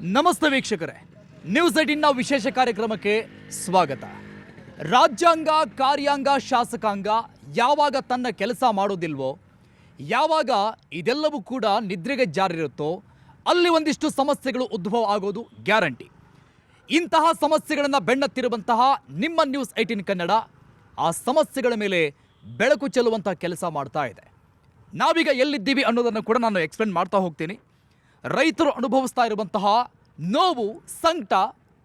ನಮಸ್ತೆ ವೀಕ್ಷಕರೇ. ನ್ಯೂಸ್ ಏಟಿನ್ನ ವಿಶೇಷ ಕಾರ್ಯಕ್ರಮಕ್ಕೆ ಸ್ವಾಗತ. ರಾಜ್ಯಾಂಗ, ಕಾರ್ಯಾಂಗ, ಶಾಸಕಾಂಗ ಯಾವಾಗ ತನ್ನ ಕೆಲಸ ಮಾಡೋದಿಲ್ವೋ ಯಾವಾಗ ಇದೆಲ್ಲವೂ ಕೂಡ ನಿದ್ರೆಗೆ ಜಾರಿರುತ್ತೋ, ಅಲ್ಲಿ ಒಂದಿಷ್ಟು ಸಮಸ್ಯೆಗಳು ಉದ್ಭವ ಆಗೋದು ಗ್ಯಾರಂಟಿ. ಇಂತಹ ಸಮಸ್ಯೆಗಳನ್ನು ಬೆಣ್ಣತ್ತಿರುವಂತಹ ನಿಮ್ಮ ನ್ಯೂಸ್ ಏಟಿನ್ ಕನ್ನಡ, ಆ ಸಮಸ್ಯೆಗಳ ಮೇಲೆ ಬೆಳಕು ಚೆಲ್ಲುವಂತಹ ಕೆಲಸ ಮಾಡ್ತಾ ಇದೆ. ನಾವೀಗ ಎಲ್ಲಿದ್ದೀವಿ ಅನ್ನೋದನ್ನು ಕೂಡ ನಾನು ಎಕ್ಸ್ಪ್ಲೇನ್ ಮಾಡ್ತಾ ಹೋಗ್ತೀನಿ. ರೈತರು ಅನುಭವಿಸ್ತಾ ಇರುವಂತಹ ನೋವು, ಸಂಕಟ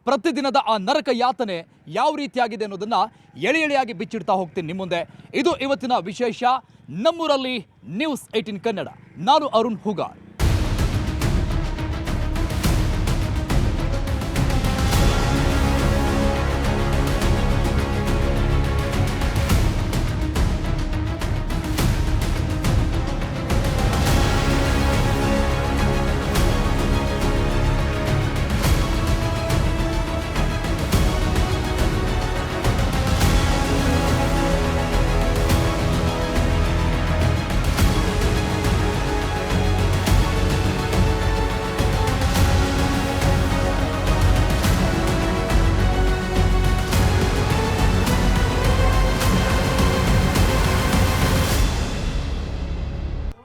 ಪ್ರತಿದಿನದ ಆ ನರಕ ಯಾತನೆ ಯಾವ ರೀತಿಯಾಗಿದೆ ಅನ್ನೋದನ್ನ ಎಳೆ ಎಳೆಯಾಗಿ ಬಿಚ್ಚಿಡ್ತಾ ಹೋಗ್ತೀನಿ ನಿಮ್ಮ ಮುಂದೆ. ಇದು ಇವತ್ತಿನ ವಿಶೇಷ ನಮ್ಮೂರಲ್ಲಿ ನ್ಯೂಸ್ ಏಯ್ಟೀನ್ ಕನ್ನಡ. ನಾನು ಅರುಣ್ ಹುಗಾರ್.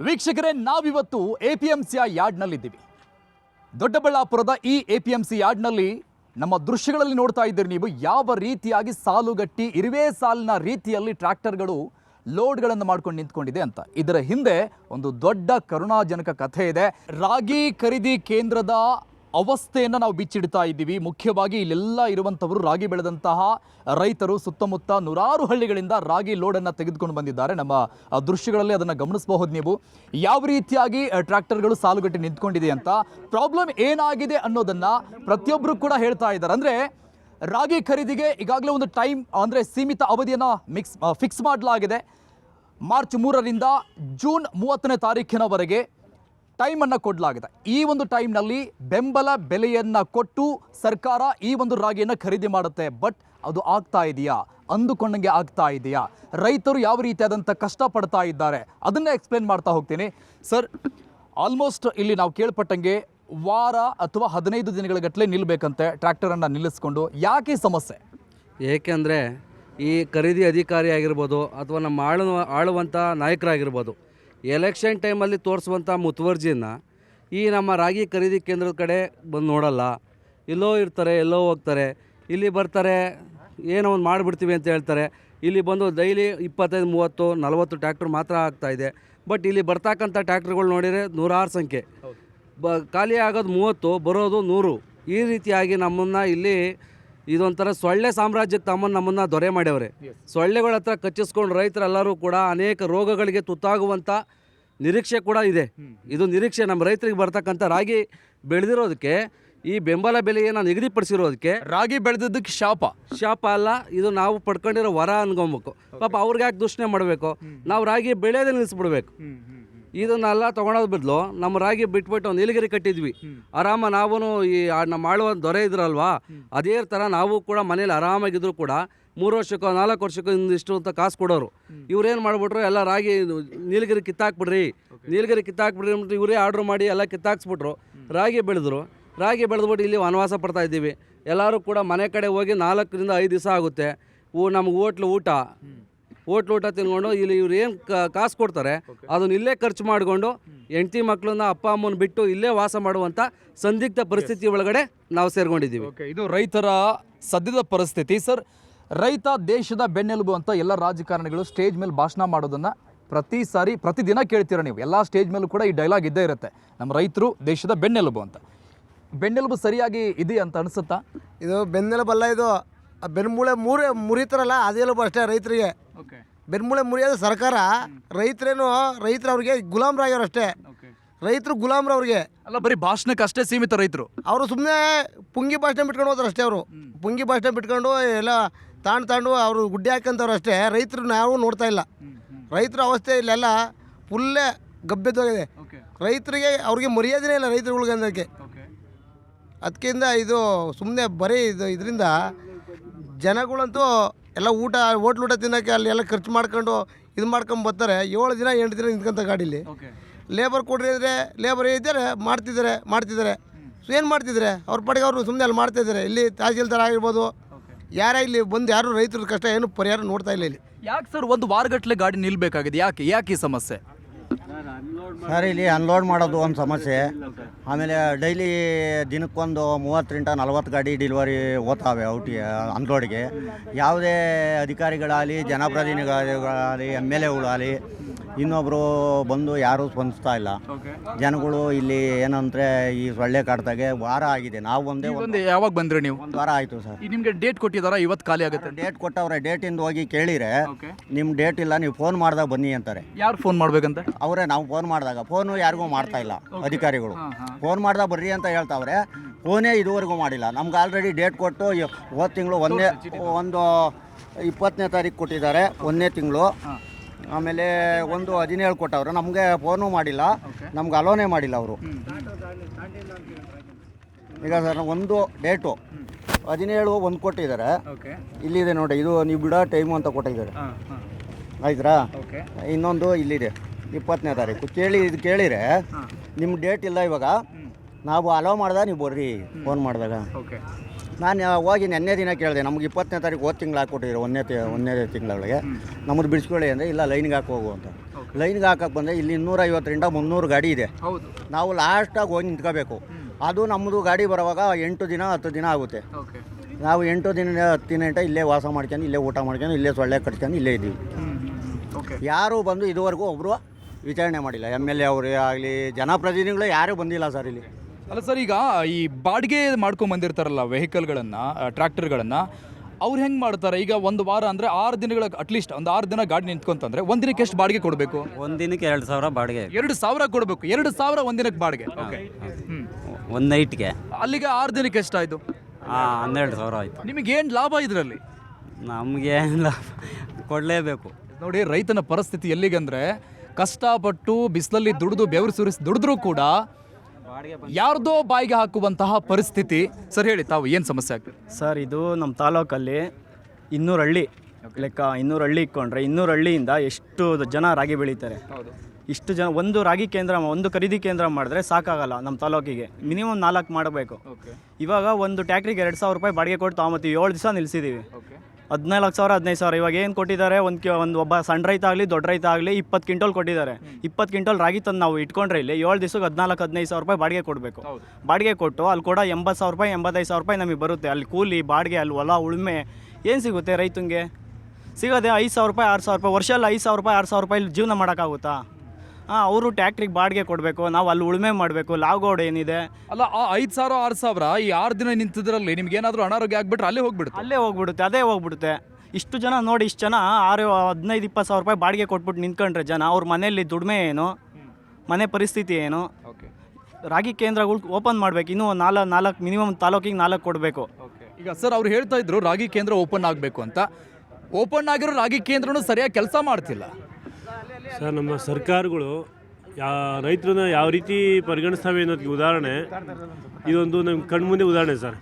ವೀಕ್ಷಕರೇ, ನಾವಿವತ್ತು ಎ ಪಿ ಎಂ ಸಿಯ ಯಾರ್ಡ್ನಲ್ಲಿದ್ದೀವಿ. ದೊಡ್ಡಬಳ್ಳಾಪುರದ ಈ ಎ ಪಿ ಎಂ ಸಿ ಯಾರ್ಡ್ನಲ್ಲಿ ನಮ್ಮ ದೃಶ್ಯಗಳಲ್ಲಿ ನೋಡ್ತಾ ಇದ್ದೀರಿ ನೀವು. ಯಾವ ರೀತಿಯಾಗಿ ಸಾಲುಗಟ್ಟಿ, ಇರುವೆ ಸಾಲಿನ ರೀತಿಯಲ್ಲಿ ಟ್ರ್ಯಾಕ್ಟರ್ಗಳು ಲೋಡ್ಗಳನ್ನು ಮಾಡ್ಕೊಂಡು ನಿಂತ್ಕೊಂಡಿದೆ ಅಂತ. ಇದರ ಹಿಂದೆ ಒಂದು ದೊಡ್ಡ ಕರುಣಾಜನಕ ಕಥೆ ಇದೆ. ರಾಗಿ ಖರೀದಿ ಕೇಂದ್ರದ ಅವಸ್ಥೆಯನ್ನು ನಾವು ಬಿಚ್ಚಿಡ್ತಾ ಇದ್ದೀವಿ. ಮುಖ್ಯವಾಗಿ ಇಲ್ಲೆಲ್ಲ ಇರುವಂಥವರು ರಾಗಿ ಬೆಳೆದಂತಹ ರೈತರು ಸುತ್ತಮುತ್ತ ನೂರಾರು ಹಳ್ಳಿಗಳಿಂದ ರಾಗಿ ಲೋಡನ್ನು ತೆಗೆದುಕೊಂಡು ಬಂದಿದ್ದಾರೆ. ನಮ್ಮ ದೃಶ್ಯಗಳಲ್ಲಿ ಅದನ್ನು ಗಮನಿಸಬಹುದು ನೀವು. ಯಾವ ರೀತಿಯಾಗಿ ಟ್ರ್ಯಾಕ್ಟರ್ಗಳು ಸಾಲುಗಟ್ಟಿ ನಿಂತ್ಕೊಂಡಿದೆ ಅಂತ. ಪ್ರಾಬ್ಲಮ್ ಏನಾಗಿದೆ ಅನ್ನೋದನ್ನು ಪ್ರತಿಯೊಬ್ಬರು ಕೂಡ ಹೇಳ್ತಾ ಇದ್ದಾರೆ. ಅಂದರೆ, ರಾಗಿ ಖರೀದಿಗೆ ಈಗಾಗಲೇ ಒಂದು ಟೈಮ್, ಅಂದರೆ ಸೀಮಿತ ಅವಧಿಯನ್ನು ಮಿಕ್ಸ್ ಫಿಕ್ಸ್ ಮಾಡಲಾಗಿದೆ. ಮಾರ್ಚ್ ಮೂರರಿಂದ ಜೂನ್ ಮೂವತ್ತನೇ ತಾರೀಖಿನವರೆಗೆ ಟೈಮನ್ನು ಕೊಡಲಾಗಿದೆ. ಈ ಒಂದು ಟೈಮ್ನಲ್ಲಿ ಬೆಂಬಲ ಬೆಲೆಯನ್ನು ಕೊಟ್ಟು ಸರ್ಕಾರ ಈ ಒಂದು ರಾಗಿಯನ್ನು ಖರೀದಿ ಮಾಡುತ್ತೆ. ಬಟ್ ಅದು ಆಗ್ತಾ ಇದೆಯಾ? ಅಂದುಕೊಂಡಂಗೆ ಆಗ್ತಾ ಇದೆಯಾ? ರೈತರು ಯಾವ ರೀತಿಯಾದಂಥ ಕಷ್ಟಪಡ್ತಾ ಇದ್ದಾರೆ? ಅದನ್ನೇ ಎಕ್ಸ್ಪ್ಲೇನ್ ಮಾಡ್ತಾ ಹೋಗ್ತೀನಿ. ಸರ್ ಆಲ್ಮೋಸ್ಟ್ ಇಲ್ಲಿ ನಾವು ಕೇಳ್ಪಟ್ಟಂಗೆ ವಾರ ಅಥವಾ ಹದಿನೈದು ದಿನಗಳ ಗಟ್ಟಲೆ ನಿಲ್ಲಬೇಕಂತೆ ಟ್ರ್ಯಾಕ್ಟರನ್ನು ನಿಲ್ಲಿಸ್ಕೊಂಡು. ಯಾಕೆ ಸಮಸ್ಯೆ? ಏಕೆಂದರೆ ಈ ಖರೀದಿ ಅಧಿಕಾರಿ ಆಗಿರ್ಬೋದು ಅಥವಾ ನಮ್ಮ ಆಳು ಆಳುವಂಥ ನಾಯಕರಾಗಿರ್ಬೋದು ಎಲೆಕ್ಷನ್ ಟೈಮಲ್ಲಿ ತೋರಿಸುವಂಥ ಮುತುವರ್ಜಿನ ಈ ನಮ್ಮ ರಾಗಿ ಖರೀದಿ ಕೇಂದ್ರದ ಕಡೆ ಬಂದು ನೋಡಲ್ಲ. ಎಲ್ಲೋ ಇರ್ತಾರೆ, ಎಲ್ಲೋ ಹೋಗ್ತಾರೆ. ಇಲ್ಲಿ ಬರ್ತಾರೆ, ಏನೋ ಒಂದು ಮಾಡಿಬಿಡ್ತೀವಿ ಅಂತ ಹೇಳ್ತಾರೆ. ಇಲ್ಲಿ ಬಂದು ಡೈಲಿ ಇಪ್ಪತ್ತೈದು, ಮೂವತ್ತು, ನಲವತ್ತು ಟ್ಯಾಕ್ಟ್ರ್ ಮಾತ್ರ ಆಗ್ತಾಯಿದೆ ಬಟ್ ಇಲ್ಲಿ ಬರ್ತಕ್ಕಂಥ ಟ್ಯಾಕ್ಟ್ರುಗಳು ನೋಡಿದರೆ ನೂರಾರು ಸಂಖ್ಯೆ. ಬ, ಖಾಲಿ ಆಗೋದು ಮೂವತ್ತು, ಬರೋದು ನೂರು. ಈ ರೀತಿಯಾಗಿ ನಮ್ಮನ್ನು ಇಲ್ಲಿ ಇದೊಂಥರ ಸೊಳ್ಳೆ ಸಾಮ್ರಾಜ್ಯಕ್ಕೆ ತಮ್ಮನ್ನು ನಮ್ಮನ್ನು ದೊರೆ ಮಾಡ್ಯವ್ರೆ. ಸೊಳ್ಳೆಗಳ ಹತ್ರ ಕಚ್ಚಿಸ್ಕೊಂಡು ರೈತರೆಲ್ಲರೂ ಕೂಡ ಅನೇಕ ರೋಗಗಳಿಗೆ ತುತ್ತಾಗುವಂಥ ನಿರೀಕ್ಷೆ ಕೂಡ ಇದೆ. ಇದು ನಿರೀಕ್ಷೆ ನಮ್ಮ ರೈತರಿಗೆ ಬರ್ತಕ್ಕಂಥ ರಾಗಿ ಬೆಳೆದಿರೋದಕ್ಕೆ ಈ ಬೆಂಬಲ ಬೆಲೆಯನ್ನು ನಿಗದಿಪಡಿಸಿರೋದಕ್ಕೆ ರಾಗಿ ಬೆಳೆದಿದ್ದಕ್ಕೆ ಶಾಪ. ಶಾಪ ಅಲ್ಲ ಇದು ನಾವು ಪಡ್ಕೊಂಡಿರೋ ವರ ಅನ್ಕೊಬೇಕು. ಪಾಪ ಅವ್ರಿಗೆ ಯಾಕೆ ದೂಷಣೆ ಮಾಡಬೇಕು? ನಾವು ರಾಗಿ ಬೆಳೆಯೋದೇ ನಿಲ್ಲಿಸ್ಬಿಡ್ಬೇಕು. ಇದನ್ನೆಲ್ಲ ತೊಗೊಳೋದ್ ಬದಲು ನಮ್ಮ ರಾಗಿ ಬಿಟ್ಬಿಟ್ಟು ನೀಲಗಿರಿ ಕಟ್ಟಿದ್ವಿ. ಆರಾಮ ನಾವು ಈ ನಮ್ಮ ಆಳುವ ದೊರೆ ಇದ್ರಲ್ವಾ? ಅದೇ ಥರ ನಾವು ಕೂಡ ಮನೇಲಿ ಆರಾಮಾಗಿದ್ರು ಕೂಡ ಮೂರು ವರ್ಷಕ್ಕೋ ನಾಲ್ಕು ವರ್ಷಕ್ಕೋ ಇಂದಿಷ್ಟು ಅಂತ ಕಾಸು ಕೊಡೋರು. ಇವ್ರೇನು ಮಾಡ್ಬಿಟ್ರು ಎಲ್ಲ ರಾಗಿ ನೀಲಗಿರಿ ಕಿತ್ತಾಕ್ಬಿಡ್ರಿ. ನೀಲಗಿರಿ ಕಿತ್ತಾಕ್ಬಿಡ್ರಿ ಅಂದ್ಬಿಟ್ಟು ಇವರೇ ಆರ್ಡ್ರ್ ಮಾಡಿ ಎಲ್ಲ ಕಿತ್ತಾಕ್ಸ್ಬಿಟ್ರು. ರಾಗಿ ಬೆಳೆದ್ರು. ರಾಗಿ ಬೆಳೆದ್ಬಿಟ್ಟು ಇಲ್ಲಿ ವನವಾಸ ಪಡ್ತಾ ಇದ್ದೀವಿ. ಎಲ್ಲರೂ ಕೂಡ ಮನೆ ಕಡೆ ಹೋಗಿ ನಾಲ್ಕರಿಂದ ಐದು ದಿವಸ ಆಗುತ್ತೆ. ಊ ನಮ್ಗೆ ಹೋಟ್ಲು ಊಟ. ಹೋಟ್ಲು ಊಟ ತಿನ್ಕೊಂಡು ಇಲ್ಲಿ ಇವ್ರು ಏನು ಕಾಸು ಕೊಡ್ತಾರೆ ಅದನ್ನ ಇಲ್ಲೇ ಖರ್ಚು ಮಾಡಿಕೊಂಡು ಹೆಂಡತಿ ಮಕ್ಕಳನ್ನ ಅಪ್ಪ ಅಮ್ಮನ ಬಿಟ್ಟು ಇಲ್ಲೇ ವಾಸ ಮಾಡುವಂಥ ಸಂದಿಗ್ಧ ಪರಿಸ್ಥಿತಿ ಒಳಗಡೆ ನಾವು ಸೇರ್ಕೊಂಡಿದ್ದೀವಿ. ಓಕೆ ಇದು ರೈತರ ಸದ್ಯದ ಪರಿಸ್ಥಿತಿ. ಸರ್ ರೈತ ದೇಶದ ಬೆನ್ನೆಲುಬು ಅಂತ ಎಲ್ಲ ರಾಜಕಾರಣಿಗಳು ಸ್ಟೇಜ್ ಮೇಲೆ ಭಾಷಣ ಮಾಡೋದನ್ನು ಪ್ರತಿ ಸಾರಿ ಪ್ರತಿದಿನ ಕೇಳ್ತೀರ ನೀವು. ಎಲ್ಲ ಸ್ಟೇಜ್ ಮೇಲೂ ಕೂಡ ಈ ಡೈಲಾಗ್ ಇದ್ದೇ ಇರುತ್ತೆ. ನಮ್ಮ ರೈತರು ದೇಶದ ಬೆನ್ನೆಲುಬು ಅಂತ. ಬೆನ್ನೆಲುಬು ಸರಿಯಾಗಿ ಇದೆ ಅಂತ ಅನಿಸುತ್ತಾ? ಇದು ಬೆನ್ನೆಲುಬಲ್ಲ ಇದು ಆ ಬೆನ್ಮೂಳೆ ಮೂರೇ ಮುರಿತಾರಲ್ಲ ಅದೆಲ್ಲ ಅಷ್ಟೇ ರೈತರಿಗೆ? ಓಕೆ ಬೆನ್ಮೂಳೆ ಮುರಿಯೋದು ಸರ್ಕಾರ ರೈತರೇನು ರೈತರು ಅವ್ರಿಗೆ ಗುಲಾಮ್ರಾಗ್ಯವ್ರು ಅಷ್ಟೇ. ರೈತರು ಗುಲಾಮ್ರು ಅವ್ರಿಗೆ ಅಲ್ಲ ಬರೀ ಭಾಷಣಕ್ಕೆ ಅಷ್ಟೇ ಸೀಮಿತ ರೈತರು. ಅವರು ಸುಮ್ಮನೆ ಪುಂಗಿ ಭಾಷಣ ಬಿಟ್ಕೊಂಡು ಹೋದ್ರು ಅಷ್ಟೇ ಅವರು. ಪುಂಗಿ ಭಾಷಣ ಬಿಟ್ಕೊಂಡು ಎಲ್ಲ ತಾಂಡ್ ತಾಂಡು ಅವರು ಗುಡ್ಡೆ ಹಾಕಂತವ್ರು ಅಷ್ಟೇ. ರೈತರು ನಾವು ನೋಡ್ತಾ ಇಲ್ಲ. ರೈತರ ಅವಸ್ಥೆ ಇಲ್ಲೆಲ್ಲ ಫುಲ್ಲೇ ಗಬ್ಬೆದ್ದೋಗಿದೆ. ರೈತರಿಗೆ ಅವ್ರಿಗೆ ಮರ್ಯಾದೆನೇ ಇಲ್ಲ ರೈತರುಗಳಿಗೆ ಅದಕ್ಕೆ. ಅದಕ್ಕಿಂತ ಇದು ಸುಮ್ಮನೆ ಬರೀ ಇದು ಇದರಿಂದ ಜನಗಳಂತೂ ಎಲ್ಲ ಊಟ ಹೋಟ್ಲ್ ಊಟ ತಿನ್ನೋಕ್ಕೆ ಅಲ್ಲಿ ಎಲ್ಲ ಖರ್ಚು ಮಾಡ್ಕೊಂಡು ಇದು ಮಾಡ್ಕೊಂಡು ಬರ್ತಾರೆ. ಏಳು ದಿನ ಎಂಟು ದಿನ ನಿಂತ್ಕೊಂತ ಗಾಡೀಲಿ. ಲೇಬರ್ ಕೊಡ್ರಿ ಅಂದರೆ ಲೇಬರ್ ಇದ್ದಾರೆ ಮಾಡ್ತಿದ್ದಾರೆ ಮಾಡ್ತಿದ್ದಾರೆ. ಏನು ಮಾಡ್ತಿದ್ದಾರೆ? ಅವ್ರ ಪಾಡಿಗೆ ಅವರು ಸುಮ್ಮನೆ ಅಲ್ಲಿ ಮಾಡ್ತಾಯಿದ್ದಾರೆ ಇಲ್ಲಿ ತಹಸೀಲ್ದಾರ್ ಆಗಿರ್ಬೋದು ಯಾರೇ ಇಲ್ಲಿ ಬಂದು ಯಾರು ರೈತರ ಕಷ್ಟ ಏನು ಪರಿಹಾರ ನೋಡ್ತಾ ಇಲ್ಲ ಇಲ್ಲಿ. ಯಾಕೆ ಸರ್ ಒಂದು ವಾರಗಟ್ಟಲೆ ಗಾಡಿ ನಿಲ್ಬೇಕಾಗಿದೆ? ಯಾಕೆ? ಯಾಕೆ ಈ ಸಮಸ್ಯೆ? ಸರ್ ಇಲ್ಲಿ ಅನ್ಲೋಡ್ ಮಾಡೋದು ಒಂದು ಸಮಸ್ಯೆ. ಆಮೇಲೆ ಡೈಲಿ ದಿನಕ್ಕೊಂದು ಮೂವತ್ತರಿಂದ ನಲ್ವತ್ತು ಗಾಡಿ ಡೆಲಿವರಿ ಓದ್ತಾವೆ ಔಟಿ ಅನ್ಲೋಡ್ಗೆ ಯಾವುದೇ ಅಧಿಕಾರಿಗಳಾಗಲಿ ಜನಪ್ರತಿನಿಧಿಗಳಾಗಲಿ ಎಂ ಎಲ್ ಎಗಳಾಗಲಿ ಇನ್ನೊಬ್ಬರು ಬಂದು ಯಾರೂ ಸ್ಪಂದಿಸ್ತಾ ಇಲ್ಲ. ಜನಗಳು ಇಲ್ಲಿ ಏನಂದರೆ ಈ ಸೊಳ್ಳೆ ಕಾಡ್ದಾಗೆ ವಾರ ಆಗಿದೆ. ನಾವು ಒಂದೇ ಒಂದು ಯಾವಾಗ ಬಂದ್ರಿ ನೀವು? ಒಂದು ವಾರ ಆಯಿತು ಸರ್. ನಿಮಗೆ ಡೇಟ್ ಕೊಟ್ಟಿದಾರ ಇವತ್ತು ಖಾಲಿ ಆಗುತ್ತೆ ಡೇಟ್ ಕೊಟ್ಟವ್ರೆ ಡೇಟಿಂದ ಹೋಗಿ ಕೇಳಿದರೆ ನಿಮ್ಮ ಡೇಟ್ ಇಲ್ಲ ನೀವು ಫೋನ್ ಮಾಡಿದಾಗ ಬನ್ನಿ ಅಂತಾರೆ. ಯಾರು ಫೋನ್ ಮಾಡ್ಬೇಕಂತ? ಅವರೇ ನಾವು ಫೋನ್ ಮಾಡಿದಾಗ. ಫೋನು ಯಾರಿಗೂ ಮಾಡ್ತಾ ಇಲ್ಲ ಅಧಿಕಾರಿಗಳು. ಫೋನ್ ಮಾಡ್ದಾಗ ಬರ್ರಿ ಅಂತ ಹೇಳ್ತಾವ್ರೆ. ಫೋನೇ ಇದುವರೆಗೂ ಮಾಡಿಲ್ಲ. ನಮ್ಗೆ ಆಲ್ರೆಡಿ ಡೇಟ್ ಕೊಟ್ಟು ಹೋದ ತಿಂಗಳು ಒಂದೇ ಒಂದು ಇಪ್ಪತ್ತನೇ ತಾರೀಕು ಕೊಟ್ಟಿದ್ದಾರೆ ಒಂದನೇ ತಿಂಗಳು. ಆಮೇಲೆ ಒಂದು ಹದಿನೇಳು ಕೊಟ್ಟವರು. ನಮಗೆ ಫೋನು ಮಾಡಿಲ್ಲ. ನಮ್ಗೆ ಅಲೋನೇ ಮಾಡಿಲ್ಲ ಅವರು. ಈಗ ಸರ್ ಒಂದು ಡೇಟು ಹದಿನೇಳು ಒಂದು ಕೊಟ್ಟಿದ್ದಾರೆ. ಇಲ್ಲಿದೆ ನೋಡಿ ಇದು ನೀವು ಬಿಡೋ ಟೈಮು ಅಂತ ಕೊಟ್ಟಿದ್ದಾರೆ. ಆಯ್ತಾ ಇನ್ನೊಂದು ಇಲ್ಲಿದೆ. ಇಪ್ಪತ್ತನೇ ತಾರೀಕು. ಕೇಳಿ ಇದು ಕೇಳಿರೆ ನಿಮ್ಮ ಡೇಟ್ ಇಲ್ಲ ಇವಾಗ. ನಾವು ಅಲೋ ಮಾಡ್ದಾಗ ನೀವು ಬರ್ರಿ ಫೋನ್ ಮಾಡಿದಾಗ. ಓಕೆ ನಾನು ಹೋಗಿ ನೆನ್ನೆ ದಿನ ಕೇಳಿದೆ ನಮ್ಗೆ ಇಪ್ಪತ್ತನೇ ತಾರೀಕು ಹೋದ ತಿಂಗ್ಳು ಹಾಕ್ಕೊಟ್ಟಿದ್ರು ಒಂದನೇ ತಿ ಒಂದನೇ ತಿಂಗಳೊಳಗೆ. ನಮ್ಮದು ಬಿಡಿಸ್ಕೊಳ್ಳಿ ಅಂದರೆ ಇಲ್ಲ ಲೈನ್ಗೆ ಹಾಕಿ ಹೋಗು ಅಂತ. ಲೈನ್ಗೆ ಹಾಕಕ್ಕೆ ಬಂದರೆ ಇಲ್ಲಿ ಇನ್ನೂರೈವತ್ತರಿಂದ ಮುನ್ನೂರು ಗಾಡಿ ಇದೆ. ಹೌದು. ನಾವು ಲಾಸ್ಟಾಗಿ ಹೋಗಿ ನಿಂತ್ಕೋಬೇಕು. ಅದು ನಮ್ಮದು ಗಾಡಿ ಬರುವಾಗ ಎಂಟು ದಿನ ಹತ್ತು ದಿನ ಆಗುತ್ತೆ. ನಾವು ಎಂಟು ದಿನ ಹತ್ತು ದಿನ ಇಲ್ಲೇ ವಾಸ ಮಾಡ್ಕೊಂಡು ಇಲ್ಲೇ ಊಟ ಮಾಡ್ಕೊಂಡು ಇಲ್ಲೇ ಸೊಳ್ಳೆ ಕಟ್ಕೊಂಡು ಇಲ್ಲೇ ಇದ್ದೀವಿ. ಯಾರೂ ಬಂದು ಇದುವರೆಗೂ ಒಬ್ಬರು ವಿಚಾರಣೆ ಮಾಡಿಲ್ಲ. ಎಂ ಎಲ್ ಎ ಅವರೇ ಆಗಲಿ ಜನಪ್ರತಿನಿಧಿಗಳು ಯಾರೂ ಬಂದಿಲ್ಲ ಸರ್ ಇಲ್ಲಿ. ಅಲ್ಲ ಸರ್ ಈಗ ಈ ಬಾಡಿಗೆ ಮಾಡ್ಕೊಂಡು ಬಂದಿರ್ತಾರಲ್ಲ ವೆಹಿಕಲ್ಗಳನ್ನು ಟ್ರ್ಯಾಕ್ಟರ್ಗಳನ್ನು ಅವ್ರು ಹೆಂಗೆ ಮಾಡ್ತಾರೆ? ಈಗ ಒಂದು ವಾರ ಅಂದರೆ ಆರು ದಿನಗಳ ಅಟ್ಲೀಸ್ಟ್ ಒಂದು ಆರು ದಿನ ಗಾಡಿ ನಿಂತ್ಕೊಂತಂದ್ರೆ ಒಂದು ದಿನಕ್ಕೆ ಎಷ್ಟು ಬಾಡಿಗೆ ಕೊಡಬೇಕು? ಒಂದು ದಿನಕ್ಕೆ ಎರಡು ಸಾವಿರ ಬಾಡಿಗೆ. ಎರಡು ಸಾವಿರ ಕೊಡಬೇಕು. ಎರಡು ಸಾವಿರ ಒಂದು ದಿನಕ್ಕೆ ಬಾಡಿಗೆ. ಓಕೆ ಹ್ಞೂ ಒಂದು ನೈಟ್ಗೆ. ಅಲ್ಲಿಗೆ ಆರು ದಿನಕ್ಕೆ ಎಷ್ಟಾಯಿತು? ಹನ್ನೆರಡು ಸಾವಿರ ಆಯಿತು. ನಿಮಗೇನು ಲಾಭ ಇದರಲ್ಲಿ? ನಮಗೆ ಕೊಡಲೇಬೇಕು. ನೋಡಿ ರೈತನ ಪರಿಸ್ಥಿತಿ ಎಲ್ಲಿಗಂದ್ರೆ ಕಷ್ಟಪಟ್ಟು ಬಿಸಿಲಲ್ಲಿ ದುಡಿದು ಬೆವರು ಸುರಿಸಿ ದುಡಿದ್ರೂ ಕೂಡ ಯಾರ್ದೋ ಬಾಯಿಗೆ ಹಾಕುವಂತಹ ಪರಿಸ್ಥಿತಿ. ಸರ್ ಹೇಳಿ ತಾವು ಏನು ಸಮಸ್ಯೆ ಆಗ್ತದೆ? ಸರ್ ಇದು ನಮ್ಮ ತಾಲೂಕಲ್ಲಿ ಇನ್ನೂರು ಹಳ್ಳಿ ಲೆಕ್ಕ ಇನ್ನೂರು ಹಳ್ಳಿ ಇಟ್ಕೊಂಡ್ರೆ ಇನ್ನೂರು ಹಳ್ಳಿಯಿಂದ ಎಷ್ಟು ಜನ ರಾಗಿ ಬೆಳೀತಾರೆ? ಇಷ್ಟು ಜನ ಒಂದು ರಾಗಿ ಕೇಂದ್ರ ಒಂದು ಖರೀದಿ ಕೇಂದ್ರ ಮಾಡಿದ್ರೆ ಸಾಕಾಗಲ್ಲ ನಮ್ಮ ತಾಲೂಕಿಗೆ. ಮಿನಿಮಮ್ ನಾಲ್ಕು ಮಾಡಬೇಕು. ಇವಾಗ ಒಂದು ಟ್ಯಾಕ್ರಿಗೆ ಎರಡು ಸಾವಿರ ರೂಪಾಯಿ ಬಾಡಿಗೆ ಕೊಟ್ಟು ತಗೊಂಬತ್ತೀವಿ ಏಳು ದಿವಸ ನಿಲ್ಲಿಸಿದ್ದೀವಿ. ಹದಿನಾಲ್ಕು ಸಾವಿರ ಹದಿನೈದು ಸಾವಿರ. ಇವಾಗ ಏನು ಕೊಟ್ಟಿದ್ದಾರೆ? ಒಂದು ಕೆ ಒಂದು ಒಬ್ಬ ಸಣ್ಣ ರೈತ ಆಗಲಿ ದೊಡ್ಡ ರೈತ ಆಗಲಿ ಇಪ್ಪತ್ತು ಕ್ವಿಂಟಲ್ ಕೊಟ್ಟಿದ್ದಾರೆ. ಇಪ್ಪತ್ತು ಕ್ವಿಂಟಲ್ ರಾಗಿ ತಂದು ನಾವು ಇಟ್ಕೊಂಡ್ರೆ ಇಲ್ಲಿ ಏಳು ದಿವ್ಸಕ್ಕೆ ಹದಿನಾಲ್ಕು ಹದಿನೈದು ಸಾವಿರ ರೂಪಾಯಿ ಬಾಡಿಗೆ ಕೊಡಬೇಕು. ಬಾಡಿಗೆ ಕೊಟ್ಟು ಅಲ್ಲಿ ಕೂಡ ಎಂಬತ್ತು ಸಾವಿರ ರೂಪಾಯಿ ಎಂಬತ್ತೈದು ಸಾವಿರ ರೂಪಾಯಿ ನಮಗೆ ಬರುತ್ತೆ. ಅಲ್ಲಿ ಕೂಲಿ ಬಾಡಿಗೆ ಅಲ್ಲಿ ಹೊಲ ಉಳುಮೆ. ಏನು ಸಿಗುತ್ತೆ ರೈತಂಗೆ? ಸಿಗೋದೆ ಐದು ಸಾವಿರ ರೂಪಾಯಿ ಆರು ಸಾವಿರ ರೂಪಾಯಿ. ವರ್ಷ ಅಲ್ಲಿ ಐದು ಸಾವಿರ ರೂಪಾಯಿ ಆರು ಸಾವಿರ ರೂಪಾಯಿ ಜೀವನ ಮಾಡೋಕ್ಕಾಗುತ್ತಾ? ಹಾಂ ಅವರು ಟ್ಯಾಕ್ಟ್ರಿಗೆ ಬಾಡಿಗೆ ಕೊಡಬೇಕು ನಾವು ಅಲ್ಲಿ ಉಳುಮೆ ಮಾಡಬೇಕು ಲಾಗೋಡ್ ಏನಿದೆ. ಅಲ್ಲ ಆ ಐದು ಸಾವಿರ ಆರು ಸಾವಿರ ಈ ಆರು ದಿನ ನಿಂತಿದ್ರಲ್ಲಿ ನಿಮ್ಗೆ ಏನಾದರೂ ಅನಾರೋಗ್ಯ ಆಗಿಬಿಟ್ರೆ ಅಲ್ಲೇ ಹೋಗ್ಬಿಡುತ್ತೆ. ಅಲ್ಲೇ ಹೋಗ್ಬಿಡುತ್ತೆ ಅದೇ ಹೋಗ್ಬಿಡುತ್ತೆ. ಇಷ್ಟು ಜನ ನೋಡಿ ಇಷ್ಟು ಜನ ಆರು ಹದಿನೈದು ಇಪ್ಪತ್ತು ಸಾವಿರ ರೂಪಾಯಿ ಬಾಡಿಗೆ ಕೊಟ್ಬಿಟ್ಟು ನಿಂತ್ಕೊಂಡ್ರೆ ಜನ ಅವ್ರ ಮನೆಯಲ್ಲಿ ದುಡಿಮೆ ಏನು? ಮನೆ ಪರಿಸ್ಥಿತಿ ಏನು? ಓಕೆ. ರಾಗಿ ಕೇಂದ್ರಗಳು ಓಪನ್ ಮಾಡಬೇಕು ಇನ್ನೂ ನಾಲ್ಕು ನಾಲ್ಕು ಮಿನಿಮಮ್ ತಾಲೂಕಿಗೆ ನಾಲ್ಕು ಕೊಡಬೇಕು. ಈಗ ಸರ್ ಅವ್ರು ಹೇಳ್ತಾ ಇದ್ರು ರಾಗಿ ಕೇಂದ್ರ ಓಪನ್ ಆಗಬೇಕು ಅಂತ. ಓಪನ್ ಆಗಿರೋ ರಾಗಿ ಕೇಂದ್ರನೂ ಸರಿಯಾಗಿ ಕೆಲಸ ಮಾಡ್ತಿಲ್ಲ. ಸರ್ ನಮ್ಮ ಸರ್ಕಾರಗಳು ಯಾ ರೈತರನ್ನ ಯಾವ ರೀತಿ ಪರಿಗಣಿಸ್ತಾವೆ ಅನ್ನೋದಕ್ಕೆ ಉದಾಹರಣೆ. ಇದೊಂದು ನಮ್ಮ ಕಣ್ಮುಂದೆ ಉದಾಹರಣೆ ಸರ್.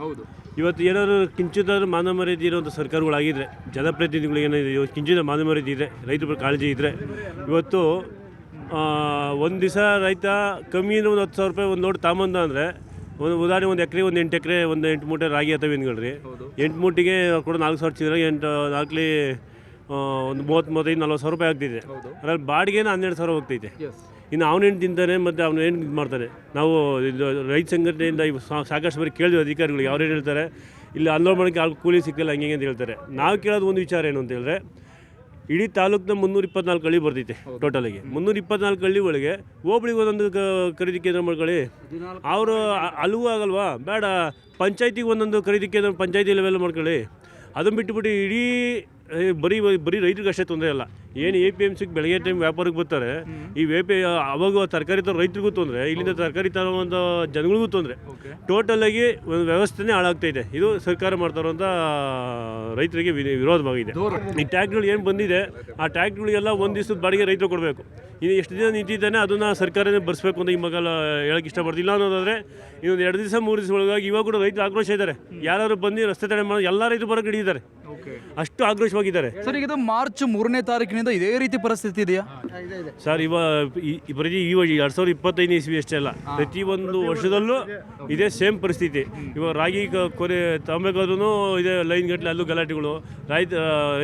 ಇವತ್ತು ಏನಾದರೂ ಕಿಂಚಿತಾದ್ರೂ ಮಾನ ಮರ್ಯಾದೆ ಇರುವಂಥ ಸರ್ಕಾರಗಳಾಗಿದ್ದರೆ ಜನಪ್ರತಿನಿಧಿಗಳು ಏನಿದೆ ಇವತ್ತು ಕಿಂಚಿತ ಮಾನ ಮರ್ಯಾದೆ ಇದೆ ರೈತರ ಕಾಳಜಿ ಇದ್ದರೆ ಇವತ್ತು ಒಂದು ದಿವಸ ರೈತ ಕಮ್ಮಿ ಅಂದರೆ ಒಂದು ಹತ್ತು ಸಾವಿರ ರೂಪಾಯಿ ಒಂದು ನೋಡಿ ತಾಂಬಂದ ಅಂದರೆ ಒಂದು ಉದಾಹರಣೆ ಒಂದು ಎಕರೆ ಒಂದು ಎಂಟು ಎಕರೆ ಒಂದು ಎಂಟು ಮೂಟೆ ರಾಗಿ ಅಥವಾ ರೀ ಎಂಟು ಮೂಟಿಗೆ ಕೂಡ ನಾಲ್ಕು ಸಾವಿರ ಚಿಲ್ಲರೆ ಎಂಟು ನಾಲ್ಕಲಿ ಒಂದು ಮೂವತ್ತು ಮೂವತ್ತೈದು ನಲ್ವತ್ತು ಸಾವಿರ ರೂಪಾಯಿ ಆಗ್ತಿದೆ. ಅದ್ರಲ್ಲಿ ಬಾಡಿಗೆನ ಹನ್ನೆರಡು ಸಾವಿರ ಹೋಗ್ತೈತೆ. ಇನ್ನು ಅವನೇನು ತಿಂತಾನೆ ಮತ್ತು ಅವನು ಏನು ಇದು ಮಾಡ್ತಾನೆ. ನಾವು ಇದು ರೈತ ಸಂಘಟನೆಯಿಂದ ಇವು ಸಾಕಷ್ಟು ಬಾರಿ ಕೇಳಿದ್ವಿ ಅಧಿಕಾರಿಗಳಿಗೆ. ಯಾರು ಹೇಳ್ತಾರೆ ಇಲ್ಲಿ ಅನ್ಲೋಡ್ ಮಾಡೋಕ್ಕೆ ಅಲ್ಲಿ ಕೂಲಿ ಸಿಕ್ಕಿಲ್ಲ ಹಂಗೆ ಅಂತ ಹೇಳ್ತಾರೆ. ನಾವು ಕೇಳೋದು ಒಂದು ವಿಚಾರ ಏನು ಅಂತ ಹೇಳಿದ್ರೆ ಇಡೀ ತಾಲೂಕಿನ ಮುನ್ನೂರ ಇಪ್ಪತ್ನಾಲ್ಕು ಹಳ್ಳಿ ಬರ್ತೈತೆ ಟೋಟಲಿಗೆ ಮುನ್ನೂರ ಇಪ್ಪತ್ನಾಲ್ಕು ಹಳ್ಳಿ ಒಳಗೆ ಹೋಬಳಿಗೆ ಒಂದೊಂದು ಕ- ಖರೀದಿ ಕೇಂದ್ರ ಮಾಡ್ಕೊಳ್ಳಿ. ಅವರು ಅಲ್ಲೂ ಆಗಲ್ವಾ? ಬೇಡ. ಪಂಚಾಯತಿಗೆ ಒಂದೊಂದು ಖರೀದಿ ಕೇಂದ್ರ ಪಂಚಾಯತಿ ಲೆವೆಲ್ ಮಾಡ್ಕೊಳ್ಳಿ. ಅದನ್ನು ಬಿಟ್ಟುಬಿಟ್ಟು ಇಡೀ ಬರೀ ಬರೀ ರೈತರಿಗೆ ಅಷ್ಟೇ ತೊಂದರೆ ಅಲ್ಲ. ಏನು ಎ ಪಿ ಎಂ ಸಿಗೆ ಬೆಳಗ್ಗೆ ಟೈಮ್ ವ್ಯಾಪಾರಕ್ಕೆ ಬರ್ತಾರೆ ಈ ವೇ ಪಿ ಅವಾಗ ತರಕಾರಿ ತರೋ ರೈತರಿಗೂ ತೊಂದರೆ ಇಲ್ಲಿಂದ ತರಕಾರಿ ಒಂದು ಜನಗಳಿಗೂ ತೊಂದರೆ. ಟೋಟಲ್ ಆಗಿ ಒಂದು ವ್ಯವಸ್ಥೆನೇ ಹಾಳಾಗ್ತಾ ಇದೆ. ಇದು ಸರ್ಕಾರ ಮಾಡ್ತಾ ಇರುವಂಥ ರೈತರಿಗೆ ವಿರೋಧವಾಗಿದೆ. ಈ ಟ್ಯಾಕ್ಟ್ಗಳು ಏನು ಬಂದಿದೆ ಆ ಟ್ಯಾಕ್ಟ್ಗಳಿಗೆಲ್ಲ ಒಂದು ದಿವಸದ ಬಾಡಿಗೆ ರೈತರು ಕೊಡಬೇಕು. ಇನ್ನು ಎಷ್ಟು ದಿನ ನಿಂತಿದ್ದಾನೆ ಅದನ್ನು ಸರ್ಕಾರನೇ ಬರ್ಸ್ಬೇಕು ಅಂತ ಈ ಮಗಲ್ಲ ಹೇಳಕ್ಕೆ ಇಷ್ಟಪಡ್ತಿಲ್ಲ ಅನ್ನೋದಾದರೆ ಇನ್ನೊಂದು ಎರಡು ದಿವಸ ಮೂರು ದಿವಸ ಒಳಗಾಗಿ ಇವಾಗ ಕೂಡ ರೈತರು ಆಕ್ರೋಶ ಇದ್ದಾರೆ. ಯಾರು ಬಂದು ರಸ್ತೆ ತಡೆ ಮಾಡೋ ಎಲ್ಲ ರೈತರು ಬರೋಕೆ ಹಿಡಿದಿದ್ದಾರೆ ಅಷ್ಟು ಆಕ್ರೋಶವಾಗಿದ್ದಾರೆ. ಸರ್ ಈಗ ಮಾರ್ಚ್ ಮೂರನೇ ತಾರೀಕಿನಿಂದ ವರ್ಷಗಳಿಂದ ಇದೇ ರೀತಿ ಪರಿಸ್ಥಿತಿ ಇದೆಯಾ? ಸರ್ ಇವ ಈ- ಪ್ರತಿ ಈ ವರ್ಷ ಎರಡು ಸಾವಿರದ ಇಪ್ಪತ್ತೈದನೇ ಇಸ್ವಿ ಅಷ್ಟೇ ಅಲ್ಲ. ಪ್ರತಿ ಒಂದು ವರ್ಷದಲ್ಲೂ ಇದೇ. ಸೇಮ್ ಪರಿಸ್ಥಿತಿ. ಇವಾಗ ರಾಗಿ ಕ- ಕೊನೆ ತಗೊಬೇಕಾದ್ರೂ ಇದೇ ಲೈನ್ ಗಟ್ಟಲೆ ಅಲ್ಲೂ ಗಲಾಟೆಗಳು. ರೈತ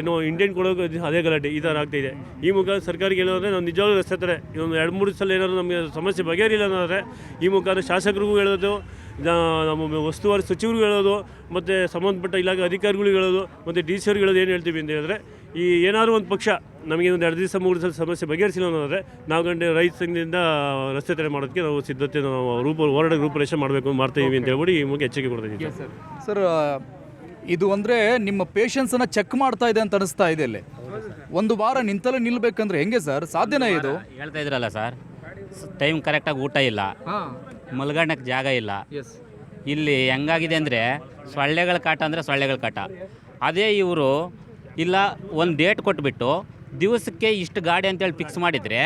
ಏನು ಇಂಡಿಯನ್ ಕೊಡೋಕೆ ಅದೇ ಗಲಾಟೆ ಈ ಥರ ಆಗ್ತಾಯಿದೆ ಈ ಮುಖ ಸರ್ಕಾರಕ್ಕೆ ಹೇಳೋದ್ರೆ ನಾವು ನಿಜವಾಗ್ಲೂ ರಸ್ತೆ ಹತ್ತಿರ ಒಂದು ಎರಡು ಮೂರು ಸಲ ಏನಾದರೂ ನಮಗೆ ಸಮಸ್ಯೆ ಬಗೆಹರಿಲ್ಲ ಅನ್ನೋದ್ರೆ ಈ ಮುಖಾಂತರ ಶಾಸಕರಿಗೂ ಹೇಳೋದು ಜ- ನಮ್ಮ ಉಸ್ತುವಾರಿ ಸಚಿವರಿಗೂ ಹೇಳೋದು ಮತ್ತು ಸಂಬಂಧಪಟ್ಟ ಇಲಾಖೆ ಅಧಿಕಾರಿಗಳಿಗೂ ಹೇಳೋದು ಮತ್ತು ಡಿ ಸಿ ಅವ್ರಿಗೆ ಹೇಳೋದು ಏನು ಹೇಳ್ತೀವಿ ಅಂತ ಹೇಳಿದ್ರೆ ಈ ಏನಾದರೂ ಒಂದು ಪಕ್ಷ ನಮಗೆ ಒಂದು ಎರಡು ದಿವಸ ಮೂರು ದಿವಸ ಸಮಸ್ಯೆ ಬಗೆಹರಿಸಿಲ್ಲ ಅನ್ನೋದಾದರೆ ನಾವು ಗಂಟೆ ರೈತ ಸಂಘದಿಂದ ರಸ್ತೆ ತಡೆ ಮಾಡೋದಕ್ಕೆ ನಾವು ಸಿದ್ಧತೆ ನಾವು ರೂಪ ಹೋರಾಟ ರೂಪರೇಷೆ ಮಾಡಬೇಕು ಮಾಡ್ತೀವಿ ಅಂತ ಹೇಳ್ಬಿಟ್ಟು ಈ ಮುಖ್ಯ ಎಚ್ಚರಿಕೆ ಕೊಡ್ತಾ ಇದ್ದೀವಿ ಸರ್. ಇದು ಅಂದರೆ ನಿಮ್ಮ ಪೇಷನ್ಸನ್ನು ಚೆಕ್ ಮಾಡ್ತಾ ಇದೆ ಅಂತ ಅನಿಸ್ತಾ ಇದೆ ಇಲ್ಲಿ. ಒಂದು ವಾರ ನಿಂತಲೇ ನಿಲ್ಬೇಕಂದ್ರೆ ಹೆಂಗೆ ಸರ್? ಸಾಧ್ಯನಾ ಇದು? ಹೇಳ್ತಾ ಇದ್ರಲ್ಲ ಸರ್ ಟೈಮ್ ಕರೆಕ್ಟಾಗಿ ಊಟ ಇಲ್ಲ. ಮಲ್ಗಣ್ಣಕ್ಕೆ ಜಾಗ ಇಲ್ಲ. ಇಲ್ಲಿ ಹೆಂಗಾಗಿದೆ ಅಂದರೆ ಸೊಳ್ಳೆಗಳ ಕಾಟ ಅಂದರೆ ಸೊಳ್ಳೆಗಳ ಕಾಟ. ಅದೇ ಇವರು ಇಲ್ಲ ಒಂದು ಡೇಟ್ ಕೊಟ್ಬಿಟ್ಟು ದಿವಸಕ್ಕೆ ಇಷ್ಟು ಗಾಡಿ ಅಂತೇಳಿ ಫಿಕ್ಸ್ ಮಾಡಿದರೆ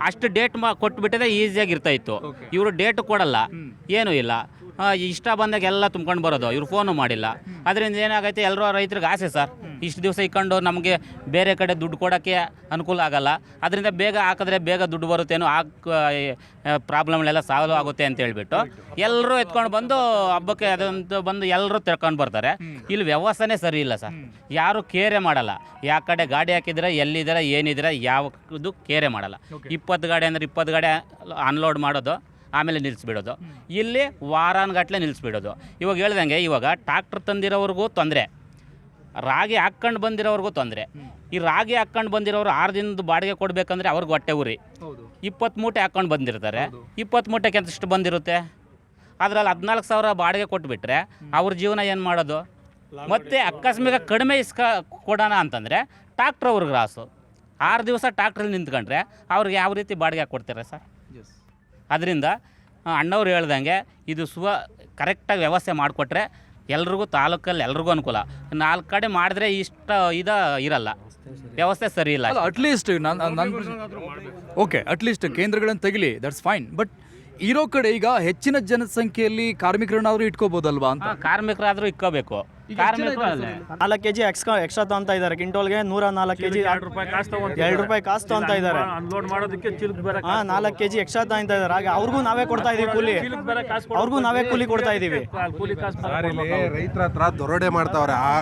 ಅಷ್ಟು ಡೇಟ್ ಮಾ ಕೊಟ್ಬಿಟ್ಟಿದ್ರೆ ಈಸಿಯಾಗಿ ಇರ್ತಾಯಿತ್ತು ಇವರು ಡೇಟ್ ಕೊಡಲ್ಲ. ಏನೂ ಇಲ್ಲ. ಇಷ್ಟ ಬಂದಾಗ ಎಲ್ಲ ತುಂಬ್ಕೊಂಡು ಬರೋದು. ಇವ್ರು ಫೋನು ಮಾಡಿಲ್ಲ. ಅದರಿಂದ ಏನಾಗೈತೆ ಎಲ್ಲರೂ ರೈತರಿಗೆ ಆಸೆ ಸರ್. ಇಷ್ಟು ದಿವಸ ಇಕ್ಕೊಂಡು ನಮಗೆ ಬೇರೆ ಕಡೆ ದುಡ್ಡು ಕೊಡೋಕ್ಕೆ ಅನುಕೂಲ ಆಗಲ್ಲ. ಅದರಿಂದ ಬೇಗ ಹಾಕಿದ್ರೆ ಬೇಗ ದುಡ್ಡು ಬರುತ್ತೇನೋ ಆ ಪ್ರಾಬ್ಲಮ್ಗಳೆಲ್ಲ ಸಾಲ್ವ್ ಆಗುತ್ತೆ ಅಂತ ಹೇಳ್ಬಿಟ್ಟು ಎಲ್ಲರೂ ಎತ್ಕೊಂಡು ಬಂದು ಹಬ್ಬಕ್ಕೆ ಅದಂತ ಬಂದು ಎಲ್ಲರೂ ತಿಳ್ಕೊಂಡು ಬರ್ತಾರೆ. ಇಲ್ಲಿ ವ್ಯವಸ್ಥೆನೇ ಸರಿ ಇಲ್ಲ ಸರ್. ಯಾರು ಕೇರೆ ಮಾಡಲ್ಲ. ಯಾವ ಕಡೆ ಗಾಡಿ ಹಾಕಿದ್ರೆ ಎಲ್ಲಿದ್ದಾರೆ ಯಾವ ಯಾವುದು ಕೇರೆ ಮಾಡಲ್ಲ. ಇಪ್ಪತ್ತು ಗಾಡಿ ಅಂದರೆ ಇಪ್ಪತ್ತು ಗಾಡಿ ಅನ್ಲೋಡ್ ಮಾಡೋದು. ಆಮೇಲೆ ನಿಲ್ಲಿಸ್ಬಿಡೋದು. ಇಲ್ಲಿ ವಾರಾನ್ಗಟ್ಲೆ ನಿಲ್ಲಿಸ್ಬಿಡೋದು. ಇವಾಗ ಹೇಳ್ದಂಗೆ ಇವಾಗ ಟ್ರಾಕ್ಟರ್ ತಂದಿರೋವ್ರಿಗೂ ತೊಂದರೆ. ರಾಗಿ ಹಾಕ್ಕೊಂಡು ಬಂದಿರೋವ್ರಿಗೂ ತೊಂದರೆ. ಈ ರಾಗಿ ಹಾಕ್ಕೊಂಡು ಬಂದಿರೋರು ಆರು ದಿನದ ಬಾಡಿಗೆ ಕೊಡಬೇಕಂದ್ರೆ ಅವ್ರಿಗೆ ಹೊಟ್ಟೆ ಉರಿ. ಇಪ್ಪತ್ತು ಮೂಟೆ ಹಾಕ್ಕೊಂಡು ಬಂದಿರ್ತಾರೆ. ಇಪ್ಪತ್ತು ಮೂಟೆಗೆ ಎಂತಷ್ಟು ಬಂದಿರುತ್ತೆ? ಅದರಲ್ಲಿ ಹದಿನಾಲ್ಕು ಸಾವಿರ ಬಾಡಿಗೆ ಕೊಟ್ಬಿಟ್ರೆ ಅವ್ರ ಜೀವನ ಏನು ಮಾಡೋದು? ಮತ್ತೆ ಅಕಸ್ಮಿಕ ಕಡಿಮೆ ಇಸ್ಕ ಕೊಡೋಣ ಅಂತಂದರೆ ಟ್ರಾಕ್ಟ್ರ್ ಅವ್ರಿಗೆ ರಾಸು. ಆರು ದಿವಸ ಟ್ರಾಕ್ಟ್ರಲ್ಲಿ ನಿಂತ್ಕೊಂಡ್ರೆ ಅವ್ರಿಗೆ ಯಾವ ರೀತಿ ಬಾಡಿಗೆ ಕೊಡ್ತೀರಾ ಸರ್? ಅದರಿಂದ ಅಣ್ಣವ್ರು ಹೇಳ್ದಂಗೆ ಇದು ಸುವ ಕರೆಕ್ಟಾಗಿ ವ್ಯವಸ್ಥೆ ಮಾಡಿಕೊಟ್ರೆ ಎಲ್ರಿಗೂ ತಾಲೂಕಲ್ಲಿ ಎಲ್ರಿಗೂ ಅನುಕೂಲ. ನಾಲ್ಕು ಕಡೆ ಮಾಡಿದ್ರೆ ಇಷ್ಟ ಇದ ಇರಲ್ಲ. ವ್ಯವಸ್ಥೆ ಸರಿ ಇಲ್ಲ. ಅಟ್ಲೀಸ್ಟ್ ನಾನು ಓಕೆ ಅಟ್ಲೀಸ್ಟ್ ಕೇಂದ್ರಗಳನ್ನು ತೆಗಿಲಿ ದಟ್ಸ್ ಫೈನ್ ಬಟ್ ಇರೋ ಕಡೆ ಈಗ ಹೆಚ್ಚಿನ ಜನಸಂಖ್ಯೆಯಲ್ಲಿ ಕಾರ್ಮಿಕರನ್ನಾದ್ರೂ ಇಟ್ಕೋಬೋದಲ್ವಾ ಅಂತ? ಕಾರ್ಮಿಕರಾದರೂ ಇಕ್ಕೋಬೇಕು ಕಾರ್ಮಿಕರು ಅಲ್ಲೇ ನಾಲ್ಕು ಕೆಜಿ ಎಕ್ಸ್ಟ್ರಾ ಎಕ್ಸ್ಟ್ರಾ ತಗೊಂತ ಇದ್ದಾರೆ. ಕಿಂಟೋಲ್ಗೆ ನೂರ ನಾಲ್ಕು ಕೆಜಿ ಎರಡು ರೂಪಾಯಿ ಕಾಸು ತಗೊಂತ ಇದ್ದಾರೆ. ಅನ್ಲೋಡ್ ಮಾಡೋದಕ್ಕೆ ಚಿಲ್ಕ್ ಬೇರೆ ಹಾಂ ನಾಲ್ಕು ಕೆಜಿ ಎಕ್ಸ್ಟ್ರಾ ತಗೊಂತ ಇದ್ದಾರೆ. ಹಾಗೆ ಅವ್ರಿಗೂ ನಾವೇ ಕೊಡ್ತಾ ಇದೀವಿ ಕೂಲಿ. ಅವ್ರಿಗೂ ನಾವೇ ಕೂಲಿ ಕೊಡ್ತಾ ಇದೀವಿ. ಕೂಲಿ ಕಾಸು ರೈತರ ಹತ್ರ ದೊರಡೆ ಮಾಡ್ತಾವ್ರೆ. ಆ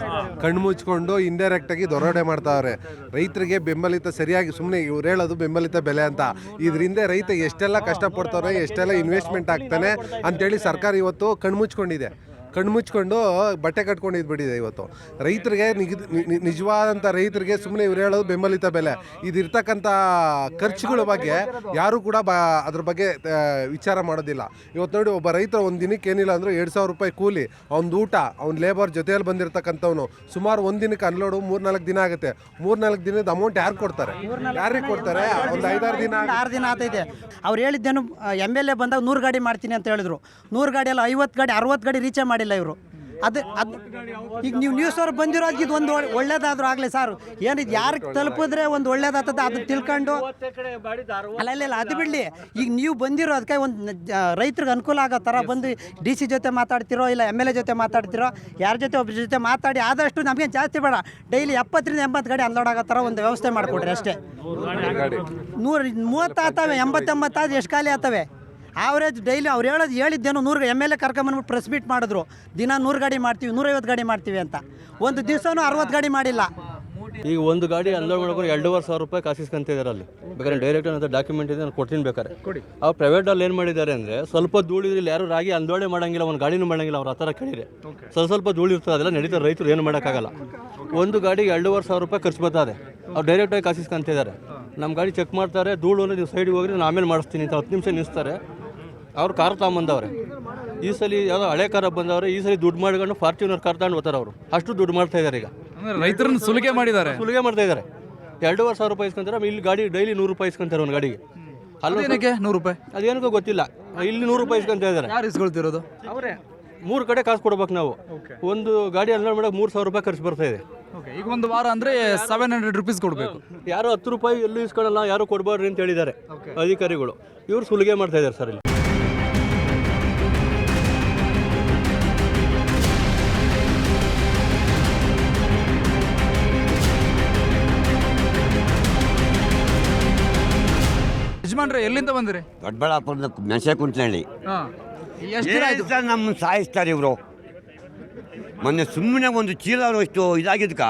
ಕಣ್ಣು ಮುಚ್ಕೊಂಡು ಇಂಡೈರೆಕ್ಟ್ ಆಗಿ ದೊರಡೆ ಮಾಡ್ತಾವ್ರೆ. ರೈತರಿಗೆ ಬೆಂಬಲಿತ ಸರಿಯಾಗಿ ಸುಮ್ಮನೆ ಇವ್ರು ಹೇಳೋದು ಬೆಂಬಲಿತ ಬೆಲೆ ಅಂತ. ಇದರಿಂದ ರೈತ ಎಷ್ಟೆಲ್ಲ ಕಷ್ಟಪಡ್ತಾವ್ರೆ ಎಷ್ಟೆಲ್ಲ ಇನ್ವೆಸ್ಟ್ಮೆಂಟ್ ಆಗ್ತಾನೆ ಅಂತೇಳಿ ಸರ್ಕಾರ ಇವತ್ತು ಕಣ್ಣು ಮುಚ್ಕೊಂಡಿದೆ. ಕಣ್ಣು ಮುಚ್ಕೊಂಡು ಬಟ್ಟೆ ಕಟ್ಕೊಂಡು ಇದ್ಬಿಟ್ಟಿದೆ ಇವತ್ತು. ರೈತರಿಗೆ ನಿಗದಿ ನಿಜವಾದಂಥ ರೈತರಿಗೆ ಸುಮ್ಮನೆ ಇವ್ರು ಹೇಳೋದು ಬೆಂಬಲಿತ ಬೆಲೆ. ಇದಿರ್ತಕ್ಕಂಥ ಖರ್ಚುಗಳ ಬಗ್ಗೆ ಯಾರು ಕೂಡ ಬ ಅದ್ರ ಬಗ್ಗೆ ವಿಚಾರ ಮಾಡೋದಿಲ್ಲ. ಇವತ್ತು ನೋಡಿ ಒಬ್ಬ ರೈತ ಒಂದು ದಿನಕ್ಕೆ ಏನಿಲ್ಲ ಅಂದರೂ ಎರಡು ಸಾವಿರ ರೂಪಾಯಿ ಕೂಲಿ. ಅವ್ನ ಊಟ ಅವ್ನ ಲೇಬರ್ ಜೊತೆಯಲ್ಲಿ ಬಂದಿರತಕ್ಕಂಥವ್ನು. ಸುಮಾರು ಒಂದು ದಿನಕ್ಕೆ ಅನ್ಲೋಡು ಮೂರ್ನಾಲ್ಕು ದಿನ ಆಗುತ್ತೆ. ಮೂರ್ನಾಲ್ಕು ದಿನದ ಅಮೌಂಟ್ ಯಾರು ಕೊಡ್ತಾರೆ? ಯಾರಿಗೆ ಕೊಡ್ತಾರೆ? ಒಂದು ಐದಾರು ದಿನ ಆರು ದಿನ ಆತೈತೆ. ಅವ್ರು ಹೇಳಿದ್ದೇನು ಎಂ ಎಲ್ ಎ ಬಂದಾಗ ನೂರು ಗಾಡಿ ಮಾಡ್ತೀನಿ ಅಂತ ಹೇಳಿದ್ರು. ನೂರು ಗಾಡಿ ಎಲ್ಲ ಐವತ್ತು ಗಾಡಿ ಅರವತ್ತು ಗಾಡಿ ರೀಚೇ ಮಾಡಿಲ್ಲ ಇವರು. ಅದು ಅದು ಈಗ ನೀವು ನ್ಯೂಸ್ ಅವ್ರು ಬಂದಿರೋದು ಇದು ಒಂದು ಒಳ್ಳೇದಾದ್ರೂ ಆಗಲಿ ಸರ್. ಏನಿದು ಯಾರಿಗೆ ತಲುಪಿದ್ರೆ ಒಂದು ಒಳ್ಳೇದಾಗ್ತದೆ ಅದು ತಿಳ್ಕೊಂಡು? ಅಲ್ಲ, ಇಲ್ಲ ಅದು ಬಿಡಲಿ. ಈಗ ನೀವು ಬಂದಿರೋ ಅದಕ್ಕೆ ಒಂದು ರೈತರಿಗೆ ಅನುಕೂಲ ಆಗೋ ಥರ ಬಂದು ಡಿ ಸಿ ಜೊತೆ ಮಾತಾಡ್ತಿರೋ, ಇಲ್ಲ ಎಂ ಎಲ್ ಎ ಜೊತೆ ಮಾತಾಡ್ತಿರೋ, ಯಾರ ಜೊತೆ ಒಬ್ಬರ ಜೊತೆ ಮಾತಾಡಿ ಆದಷ್ಟು ನಮಗೆ ಜಾಸ್ತಿ ಬೇಡ. ಡೈಲಿ ಎಪ್ಪತ್ತರಿಂದ ಎಂಬತ್ತು ಗಾಡಿ ಅನ್ಲೋಡ್ ಆಗೋ ಥರ ಒಂದು ವ್ಯವಸ್ಥೆ ಮಾಡಿಕೊಡ್ರಿ ಅಷ್ಟೇ. ನೂರು ಮೂವತ್ತು ಆತವೆ ಎಂಬತ್ತೆಂಬತ್ತಾದ್ರೆ ಎಷ್ಟು ಖಾಲಿ ಆತವೆ? ಆವ್ರೇಜ್ ಡೈಲಿ ಅವ್ರು ಹೇಳೋದು ಹೇಳಿದ್ದೇನೋ ನೂರು ಎಂ ಎಲ್ ಎ ಕರ್ಕೊಂಬಂದ್ಬಿಟ್ಟು ಪ್ರೆಸ್ ಮೀಟ್ ಮಾಡಿದ್ರು. ದಿನ ನೂರು ಗಾಡಿ ಮಾಡ್ತೀವಿ ನೂರೈವತ್ತು ಗಾಡಿ ಮಾಡ್ತೀವಿ ಅಂತ. ಒಂದು ದಿವಸನೂ ಅರವತ್ತು ಗಾಡಿ ಮಾಡಿಲ್ಲ. ಈಗ ಒಂದು ಗಾಡಿ ಅನ್ಲೋಡ್ ಮಾಡ್ಕೊಂಡು ಎರಡೂವರೆ ಸಾವಿರ ರೂಪಾಯಿ ಕಾಸಿಸ್ಕೊಂತಿದ್ದಾರೆ ಅಲ್ಲಿ. ಬೇಕಾದ್ರೆ ಡೈರೆಕ್ಟ್ ಅಂತ ಡಾಕ್ಯುಮೆಂಟ್ ಇದೆ ನಾನು ಕೊಡ್ತೀನಿ ಬೇಕಾದ್ರೆ. ಅವ್ರು ಪ್ರೈವೇಟಲ್ಲಿ ಏನು ಮಾಡಿದ್ದಾರೆ ಅಂದರೆ ಸ್ವಲ್ಪ ಧೂಳು ಇಲ್ಲಿ ಯಾರು ರಾಗಿ ಅಂದೋಳೆ ಮಾಡಂಗಿಲ್ಲ ಒಂದು ಗಾಡಿನೂ ಅವ್ರು ಆ ಥರ ಕಳೀಲಿ ಸ್ವಲ್ಪ ಸ್ವಲ್ಪ ಧೂಳು ಇರ್ತದೆ ಅದೆಲ್ಲ ನಡೀತಾರೆ ರೈತರು ಏನು ಮಾಡೋಕ್ಕಾಗಲ್ಲ. ಒಂದು ಗಾಡಿಗೆ ಎರಡೂವರೆ ಸಾವಿರ ರೂಪಾಯಿ ಖರ್ಚು ಬರ್ತದೆ. ಅವ್ರು ಡೈರೆಕ್ಟಾಗಿ ಕಾಸಿಸ್ಕೊಂತಿದ್ದಾರೆ ನಮ್ಮ ಗಾಡಿ ಚೆಕ್ ಮಾಡ್ತಾರೆ ಧೂಳು ಅನ್ನೋ ನೀವು ಸೈಡಿಗೆ ಹೋಗಿ ನಾನು ಆಮೇಲೆ ಮಾಡಿಸ್ತೀನಿ ಅಂತ ಹತ್ತು ನಿಮಿಷ ನಿಲ್ಲಿಸ್ತಾರೆ ಅವ್ರು ಕಾರ್ ತಗೊಂಬಂದವ್ರೆ. ಈ ಸಲ ಯಾವುದೋ ಹಳೆ ಕಾರ ಬಂದವ್ರೆ ಈ ಸಲ ದುಡ್ಡು ಮಾಡ್ಕೊಂಡು ಫಾರ್ಚೂನರ್ ಕಾರ್ ತಗೊಂಡು ಹೋಗ್ತಾರೆ ಅವರು. ಅಷ್ಟು ದುಡ್ಡು ಮಾಡ್ತಾ ಇದ್ದಾರೆ ಈಗ. ಅಂದ್ರೆ ರೈತರನ್ನ ಸುಲಿಗೆ ಮಾಡಿದ್ದಾರೆ. ಸುಲಿಗೆ ಮಾಡ್ತಾ ಇದ್ದಾರೆ ಎರಡೂವರೆ ಸಾವಿರ ರೂಪಾಯಿ ಇಸ್ಕೊಂತಾರೆ ಆಮೇಲೆ ಇಲ್ಲಿ ಗಾಡಿ ಡೈಲಿ ನೂರು ರೂಪಾಯಿ ಇಸ್ಕೊಂತಾರೆ ಒಂದು ಗಾಡಿಗೆ. ಅಲ್ಲೇನಕ್ಕೆ ನೂರು ರೂಪಾಯಿ? ಅದೇನಕ್ಕೂ ಗೊತ್ತಿಲ್ಲ. ಇಲ್ಲಿ ನೂರು ರೂಪಾಯಿ ಇಸ್ಕೊಂತ ಇದ್ದಾರೆ ಯಾರು ಇಸ್ಕೊಳ್ತಿರೋದು? ಅವರೇ. ಮೂರು ಕಡೆ ಕಾಸು ಕೊಡ್ಬೇಕು ನಾವು. ಒಂದು ಗಾಡಿ ಅನ್ಲೋಡ್ ಮಾಡಕ್ಕೆ ಮೂರು ಸಾವಿರ ರೂಪಾಯಿ ಖರ್ಚು ಬರ್ತಾ ಇದೆ. ಓಕೆ ಈಗ ಒಂದು ವಾರ ಅಂದ್ರೆ ಸೆವೆನ್ ಹಂಡ್ರೆಡ್ ರುಪೀಸ್ ಕೊಡಬೇಕು. ಯಾರು ಹತ್ತು ರೂಪಾಯಿ ಎಲ್ಲೂ ಇಸ್ಕೊಳ್ಳಲ್ಲ ಯಾರು ಕೊಡಬಾರ್ರಿ ಅಂತ ಹೇಳಿದ್ದಾರೆ ಅಧಿಕಾರಿಗಳು. ಇವರು ಸುಲಿಗೆ ಮಾಡ್ತಾ ಇದ್ದಾರೆ ಸರ್ ಇಲ್ಲಿ. ಎಲ್ಲಿಂದ ಬಂದ್ರಿ? ದೊಡ್ಡಬಳ್ಳಾಪುರದ ಮೆಣಸೆ ಕುಂಟ್ನಳ್ಳಿ ಹಾ. ಎಷ್ಟು ದಿನ ಆಯ್ತು? ಸರ್ ನಮ್ಮನ್ನು ಸಾಯಿಸ್ತಾರೆ ಇವರು. ಮೊನ್ನೆ ಸುಮ್ಮನೆ ಒಂದು ಚೀಲ ಅಷ್ಟು ಇದಾಗಿದ್ಕ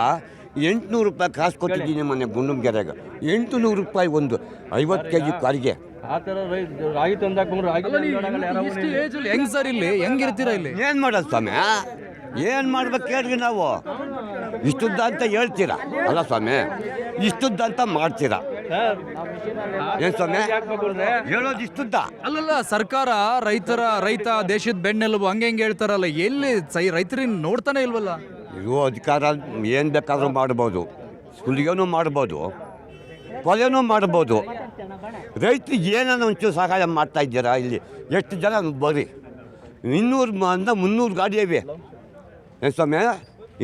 ಎಂಟುನೂರು ರೂಪಾಯಿ ಕಾಸು ಕೊಟ್ಟಿದ್ದೀನಿ ಮೊನ್ನೆ ಗುಂಡುಮ್ಗೆರೆಗೆ. ಎಂಟು ನೂರು ರೂಪಾಯಿ ಒಂದು ಐವತ್ತು ಕೆ ಜಿ ಕಾರಿಗೆ. ಆ ಥರ ರಾಗಿ ತಂದಾಕೊಂಡ್ರೆ ರಾಗಿ ಇಷ್ಟು ಏಜ್ ಅಲ್ಲಿ ಹೆಂಗ್ ಸರ್ ಇಲ್ಲಿ? ಹೆಂಗಿರ್ತೀರಾ ಇಲ್ಲಿ? ಏನು ಮಾಡೋದು ಸ್ವಾಮಿ ಏನು ಮಾಡ್ಬೇಕು ಕೇಳ್ರಿ ನಾವು. ಇಷ್ಟುದ್ದ ಅಂತ ಹೇಳ್ತೀರಾ? ಅಲ್ಲ ಸ್ವಾಮಿ ಇಷ್ಟುದ್ದ ಅಂತ ಮಾಡ್ತೀರಾ? ಏನು ಸ್ವಾಮಿ? ಹೇಳೋದು ಇಷ್ಟುದ್ದ ಅಲ್ಲಲ್ಲ ಸರ್ಕಾರ ರೈತರ ರೈತ ದೇಶದ ಬೆನ್ನೆಲುಬು ಹಂಗೆ ಹೆಂಗೆ ಹೇಳ್ತಾರಲ್ಲ ಎಲ್ಲಿ ಸೈ ರೈತರಿನ ನೋಡ್ತಾನೆ ಇಲ್ವಲ್ಲ? ಇವು ಅಧಿಕಾರ ಏನು ಬೇಕಾದ್ರೂ ಮಾಡ್ಬೋದು. ಸುಲಿಗೆನೂ ಮಾಡ್ಬೋದು. ಕೊಲೆನೂ ಮಾಡ್ಬೋದು. ರೈತರಿಗೆ ಏನನ್ನ ಒಂಚೂರು ಸಹಾಯ ಮಾಡ್ತಾ ಇದ್ದೀರಾ ಇಲ್ಲಿ? ಎಷ್ಟು ಜನ ಬರ್ರಿ ಇನ್ನೂರು ಮ- ಅಂದ ಮುನ್ನೂರು ಗಾಡಿ ಇವೆ. ಏನು ಸ್ವಾಮಿ?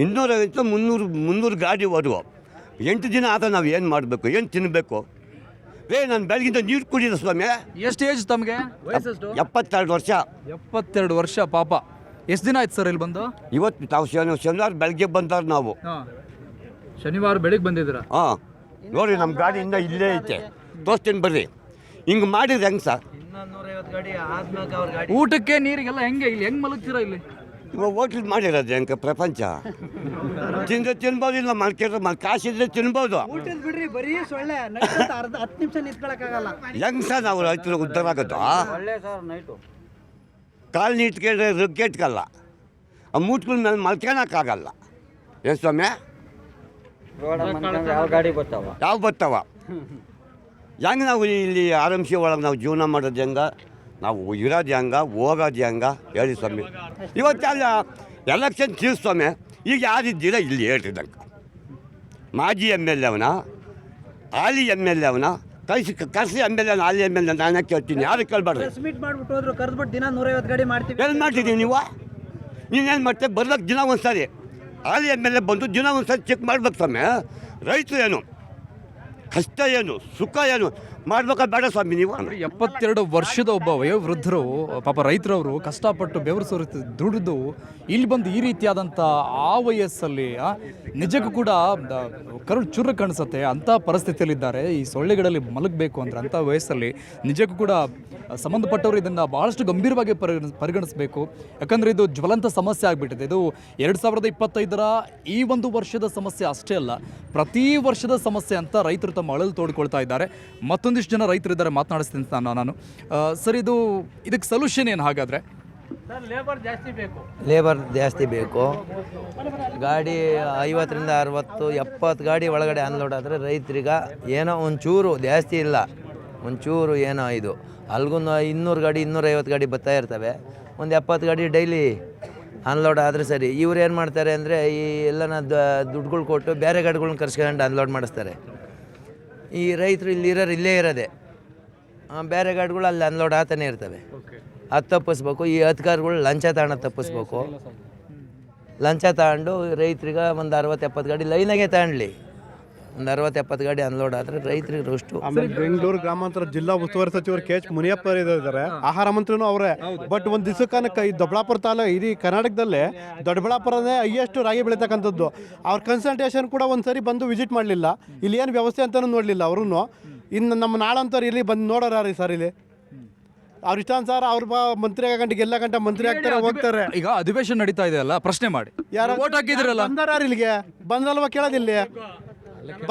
ಇನ್ನೂರೈವತ್ತು ಮುನ್ನೂರು ಮುನ್ನೂರು ಗಾಡಿ ಬರುವ ಎಂಟು ದಿನ ಆದ ನಾವು ಏನು ಮಾಡಬೇಕು ಏನು ತಿನ್ನಬೇಕು ಏ ನಾನು ಬೆಳಗಿಂದ ನೀರು ಕುಡಿದ ಸ್ವಾಮಿ. ಎಷ್ಟು ಏಜ್ ತಮಗೆ? ವಯಸ್ಸೆಷ್ಟು? ಎಪ್ಪತ್ತೆರಡು ವರ್ಷ. ಎಪ್ಪತ್ತೆರಡು ವರ್ಷ ಪಾಪ. ಎಷ್ಟು ದಿನ ಆಯ್ತು ಸರ್ ಇಲ್ಲಿ ಬಂದು? ಇವತ್ತು ತಾವು ಶನಿ ಶನಿವಾರ ಬೆಳಗ್ಗೆ ಬಂದವ್ರು ನಾವು. ಶನಿವಾರ ಬೆಳಿಗ್ಗೆ ಬಂದಿದ್ದೀರಾ? ಹಾಂ. ನೋಡಿ ನಮ್ಮ ಗಾಡಿ ಇನ್ನೂ ಇಲ್ಲೇ ಐತೆ. ತೋರಿಸ್ತೀನಿ ಬರ್ರಿ. ಹಿಂಗೆ ಮಾಡಿದ್ರೆ ಹೆಂಗೆ ಸರ್? ಊಟಕ್ಕೆ ನೀರಿಗೆಲ್ಲ ಹೆಂಗೆ ಇಲ್ಲಿ ಹೆಂಗೆ ಮಲಗ್ತೀರಾ ಇಲ್ಲಿ? ಇವಾಗ ಹೋಟ್ಲ್ ಮಾಡಿರೋದು ಹೆಂಗೆ ಪ್ರಪಂಚ? ತಿಂದ್ರೆ ತಿನ್ಬೋದು ಇಲ್ಲ ಮಲ್ಕಿದ್ರೆ ಮಲ್ ಕಾಸಿದ್ರೆ ತಿನ್ಬೋದು. ಊಟದ ಬಿಡ್ರಿ ಬರೀ ಸೊಳ್ಳೆ. ನಡ್ಕೊಂತ ಅರ್ಧ ಹತ್ತು ನಿಮಿಷ ನಿಂತ್ಕೊಳಕ್ಕಾಗಲ್ಲ. ಹೆಂಗ್ ಸರ್ ನಾವು ರೈತರು ಉದ್ಧಾರ ಆಗೋದು? ಕಾಲು ನೀಟ್ಕೊಂಡ್ರೆ ರುಗ್ಗೆಟ್ಕಲ್ಲ ಆ ಮೂಟ್ಗಳ ಮೇಲೆ ಮಲ್ಕೊಳಕ್ಕಾಗಲ್ಲ. ಏನು ಸ್ವಾಮಿ? ಯಾವ ಗಾಡಿ ಬರ್ತಾವ? ಯಾವ ಬರ್ತಾವ? ಹೆಂಗೆ ನಾವು ಇಲ್ಲಿ ಆರ್ ಎಂ ಸಿ ಒಳಗೆ ನಾವು ಜೀವನ ಮಾಡೋದು ಹೆಂಗೆ? ನಾವು ಇರೋದು ಹೆಂಗೆ ಹೋಗೋದು ಹೆಂಗೆ ಹೇಳಿ ಸ್ವಾಮಿ. ಇವತ್ತೆಲ್ಲ ಎಲೆಕ್ಷನ್ ತೀರ್ಸ್ ಸ್ವಾಮಿ. ಈಗ ಯಾರಿದ್ದೀರಾ ಇಲ್ಲಿ ಹೇಳ್ರಿ ನಂಗೆ ಮಾಜಿ ಎಂ ಎಲ್ ಎವನ ಹಾಲಿ ಎಂ ಎಲ್ ಎವನ ಕಳಿಸಿ ಕಸಿ ಎಂ ಎಲ್ ಎನ್ ಹಾಲಿ ಎಂ ಎಲ್ ಎ ನಾನು ಕೇಳ್ತೀನಿ. ಯಾರು ಕೇಳ್ಬಾರ್ದು? ಮೀಟ್ ಮಾಡ್ಬಿಟ್ಟು ಹೋದ್ರು ಕರೆದ್ಬಿಟ್ಟು ದಿನ ನೂರೈವತ್ತು ಗಾಡಿ ಮಾಡ್ತೀವಿ. ಎಲ್ಲಿ ಮಾಡ್ತಿದ್ದೀವಿ ನೀವು? ನೀನೇನು ಮಾಡ್ತೀವಿ ಬರ್ಬೇಕು ದಿನ ಒಂದು ಸಾರಿ ಹಾಲಿ ಎಂ ಎಲ್ ಎ ಬಂದು ದಿನ ಒಂದು ಸಾರಿ ಚೆಕ್ ಮಾಡ್ಬೇಕು ಸ್ವಾಮಿ. ರೈತರು ಏನು? ಕಷ್ಟ ಏನು? ಸುಖ ಏನು? ಮಾಡ್ಬೇಕಾ ಬೇಡ ಸ್ವಾಮಿ, ನೀವು ಎಪ್ಪತ್ತೆರಡು ವರ್ಷದ ಒಬ್ಬ ವಯೋವೃದ್ಧರು, ಪಾಪ ರೈತರವರು ಕಷ್ಟಪಟ್ಟು ಬೆವರು ಸುರಿತು ದುಡಿದು ಇಲ್ಲಿ ಬಂದು ಈ ರೀತಿಯಾದಂಥ ಆ ವಯಸ್ಸಲ್ಲಿ ನಿಜಕ್ಕೂ ಕೂಡ ಕರುಳು ಚುರು ಕಾಣಿಸುತ್ತೆ. ಅಂಥ ಪರಿಸ್ಥಿತಿಯಲ್ಲಿದ್ದಾರೆ. ಈ ಸೊಳ್ಳೆಗಳಲ್ಲಿ ಮಲಗಬೇಕು ಅಂದ್ರೆ ಅಂಥ ವಯಸ್ಸಲ್ಲಿ ನಿಜಕ್ಕೂ ಕೂಡ ಸಂಬಂಧಪಟ್ಟವರು ಇದನ್ನು ಬಹಳಷ್ಟು ಗಂಭೀರವಾಗಿ ಪರಿಗಣಿಸ್ ಪರಿಗಣಿಸಬೇಕು. ಯಾಕಂದರೆ ಇದು ಜ್ವಲಂತ ಸಮಸ್ಯೆ ಆಗಿಬಿಟ್ಟಿದೆ. ಇದು ಎರಡು ಸಾವಿರದ ಇಪ್ಪತ್ತೈದರ ಈ ಒಂದು ವರ್ಷದ ಸಮಸ್ಯೆ ಅಷ್ಟೇ ಅಲ್ಲ, ಪ್ರತಿ ವರ್ಷದ ಸಮಸ್ಯೆ ಅಂತ ರೈತರು ತಮ್ಮ ಅಳಲು ತೋಡಿಕೊಳ್ತಾ ಇದ್ದಾರೆ. ಮತ್ತೊಂದಿಷ್ಟು ಜನ ರೈತರಿದ್ದಾರೆ ಮಾತನಾಡಿಸ್ತೀನಿ ನಾನು ನಾನು. ಸರ್ ಇದು ಇದಕ್ಕೆ ಸೊಲ್ಯೂಷನ್ ಏನು ಹಾಗಾದರೆ? ಲೇಬರ್ ಜಾಸ್ತಿ ಬೇಕು. ಗಾಡಿ ಐವತ್ತರಿಂದ ಅರವತ್ತು ಎಪ್ಪತ್ತು ಗಾಡಿ ಒಳಗಡೆ ಅನ್ಲೋಡ್ ಆದರೆ ರೈತರಿಗೆ ಏನೋ ಒಂಚೂರು ಜಾಸ್ತಿ ಇಲ್ಲ. ಒಂಚೂರು ಏನೋ ಇದು. ಅಲ್ಗೂ ಇನ್ನೂರು ಗಾಡಿ ಇನ್ನೂರೈವತ್ತು ಗಾಡಿ ಬರ್ತಾ ಇರ್ತವೆ. ಒಂದು ಎಪ್ಪತ್ತು ಗಾಡಿ ಡೈಲಿ ಅನ್ಲೋಡ್ ಆದರೆ ಸರಿ. ಇವ್ರು ಏನು ಮಾಡ್ತಾರೆ ಅಂದರೆ ಈ ಎಲ್ಲನ ದುಡ್ಡುಗಳು ಕೊಟ್ಟು ಬೇರೆ ಗಾಡಿಗಳನ್ನ ಕರ್ಸ್ಕೊಂಡು ಅನ್ಲೋಡ್ ಮಾಡಿಸ್ತಾರೆ. ಈ ರೈತರು ಇಲ್ಲಿ ಇರೋರು ಇಲ್ಲೇ ಇರೋದೆ. ಆ, ಬೇರೆ ಗಾಡಿಗಳು ಅಲ್ಲಿ ಅನ್ಲೋಡ್ ಆಗ್ತಾನೆ ಇರ್ತವೆ. ಅದು ತಪ್ಪಿಸ್ಬೇಕು. ಈ ಅಧಿಕಾರಿಗಳು ಲಂಚ ತಗೊಂಡು ತಪ್ಪಿಸ್ಬೇಕು. ಲಂಚ ತಗೊಂಡು ರೈತರಿಗೆ ಒಂದು ಅರವತ್ತು ಎಪ್ಪತ್ತು ಗಾಡಿ ಲೈನಾಗೆ ತಗೊಂಡ್ಲಿ ಒಂದು ಅರವತ್ತು ಎಪ್ಪತ್ತು ಗಾಡಿ ಅನ್ಲೋಡ್ ಆದರೆ ರೈತರಿಗೆ ರೋಷ್ಟು. ಆಮೇಲೆ ಬೆಂಗಳೂರು ಗ್ರಾಮಾಂತರ ಜಿಲ್ಲಾ ಉಸ್ತುವಾರಿ ಸಚಿವರು ಕೆ ಎಚ್ ಮುನಿಯಪ್ಪ ಇದ್ದಾರೆ. ಆಹಾರ ಮಂತ್ರಿನೂ ಅವರೇ. ಬಟ್ ಒಂದು ದಿವಸಕ್ಕೆ ಈ ದೊಡ್ಡಬಳ್ಳಾಪುರ ತಾಲೂಕು ಇಡೀ ಕರ್ನಾಟಕದಲ್ಲೇ ದೊಡ್ಡಬಳ್ಳಾಪುರನೇ ಹೈಯೆಸ್ಟ್ ರಾಗಿ ಬೆಳೀತಕ್ಕಂಥದ್ದು. ಅವ್ರ ಕನ್ಸಲ್ಟೇಷನ್ ಕೂಡ ಒಂದು ಸರಿ ಬಂದು ವಿಸಿಟ್ ಮಾಡಲಿಲ್ಲ. ಇಲ್ಲಿ ಏನು ವ್ಯವಸ್ಥೆ ಅಂತಲೂ ನೋಡಲಿಲ್ಲ ಅವರು ಇನ್ನು ನಮ್ಮ ನಾಳಂತವ್ರು ಇಲ್ಲಿ ಬಂದು ನೋಡೋರು ಸರ್ ಇಲ್ಲಿ? ಅವ್ರ ಇಷ್ಟಾನುಸಾರ ಅವ್ರ ಬಾ ಮಂತ್ರಿ ಆಗಂಟೆ ಎಲ್ಲ ಗಂಟೆ ಮಂತ್ರಿ ಆಗ್ತಾರೆ ಹೋಗ್ತಾರೆ. ಈಗ ಅಧಿವೇಶನ ನಡೀತಾ ಇದೆ ಅಲ್ಲ ಪ್ರಶ್ನೆ ಮಾಡಿ. ಯಾರು ಓಟ್ ಹಾಕಿದ್ರಲ್ಲ? ಬಂದಾರ ಇಲ್ಲಿಗೆ? ಬಂದ್ರಲ್ವಾ ಕೇಳೋದಿಲ್ಲಿ?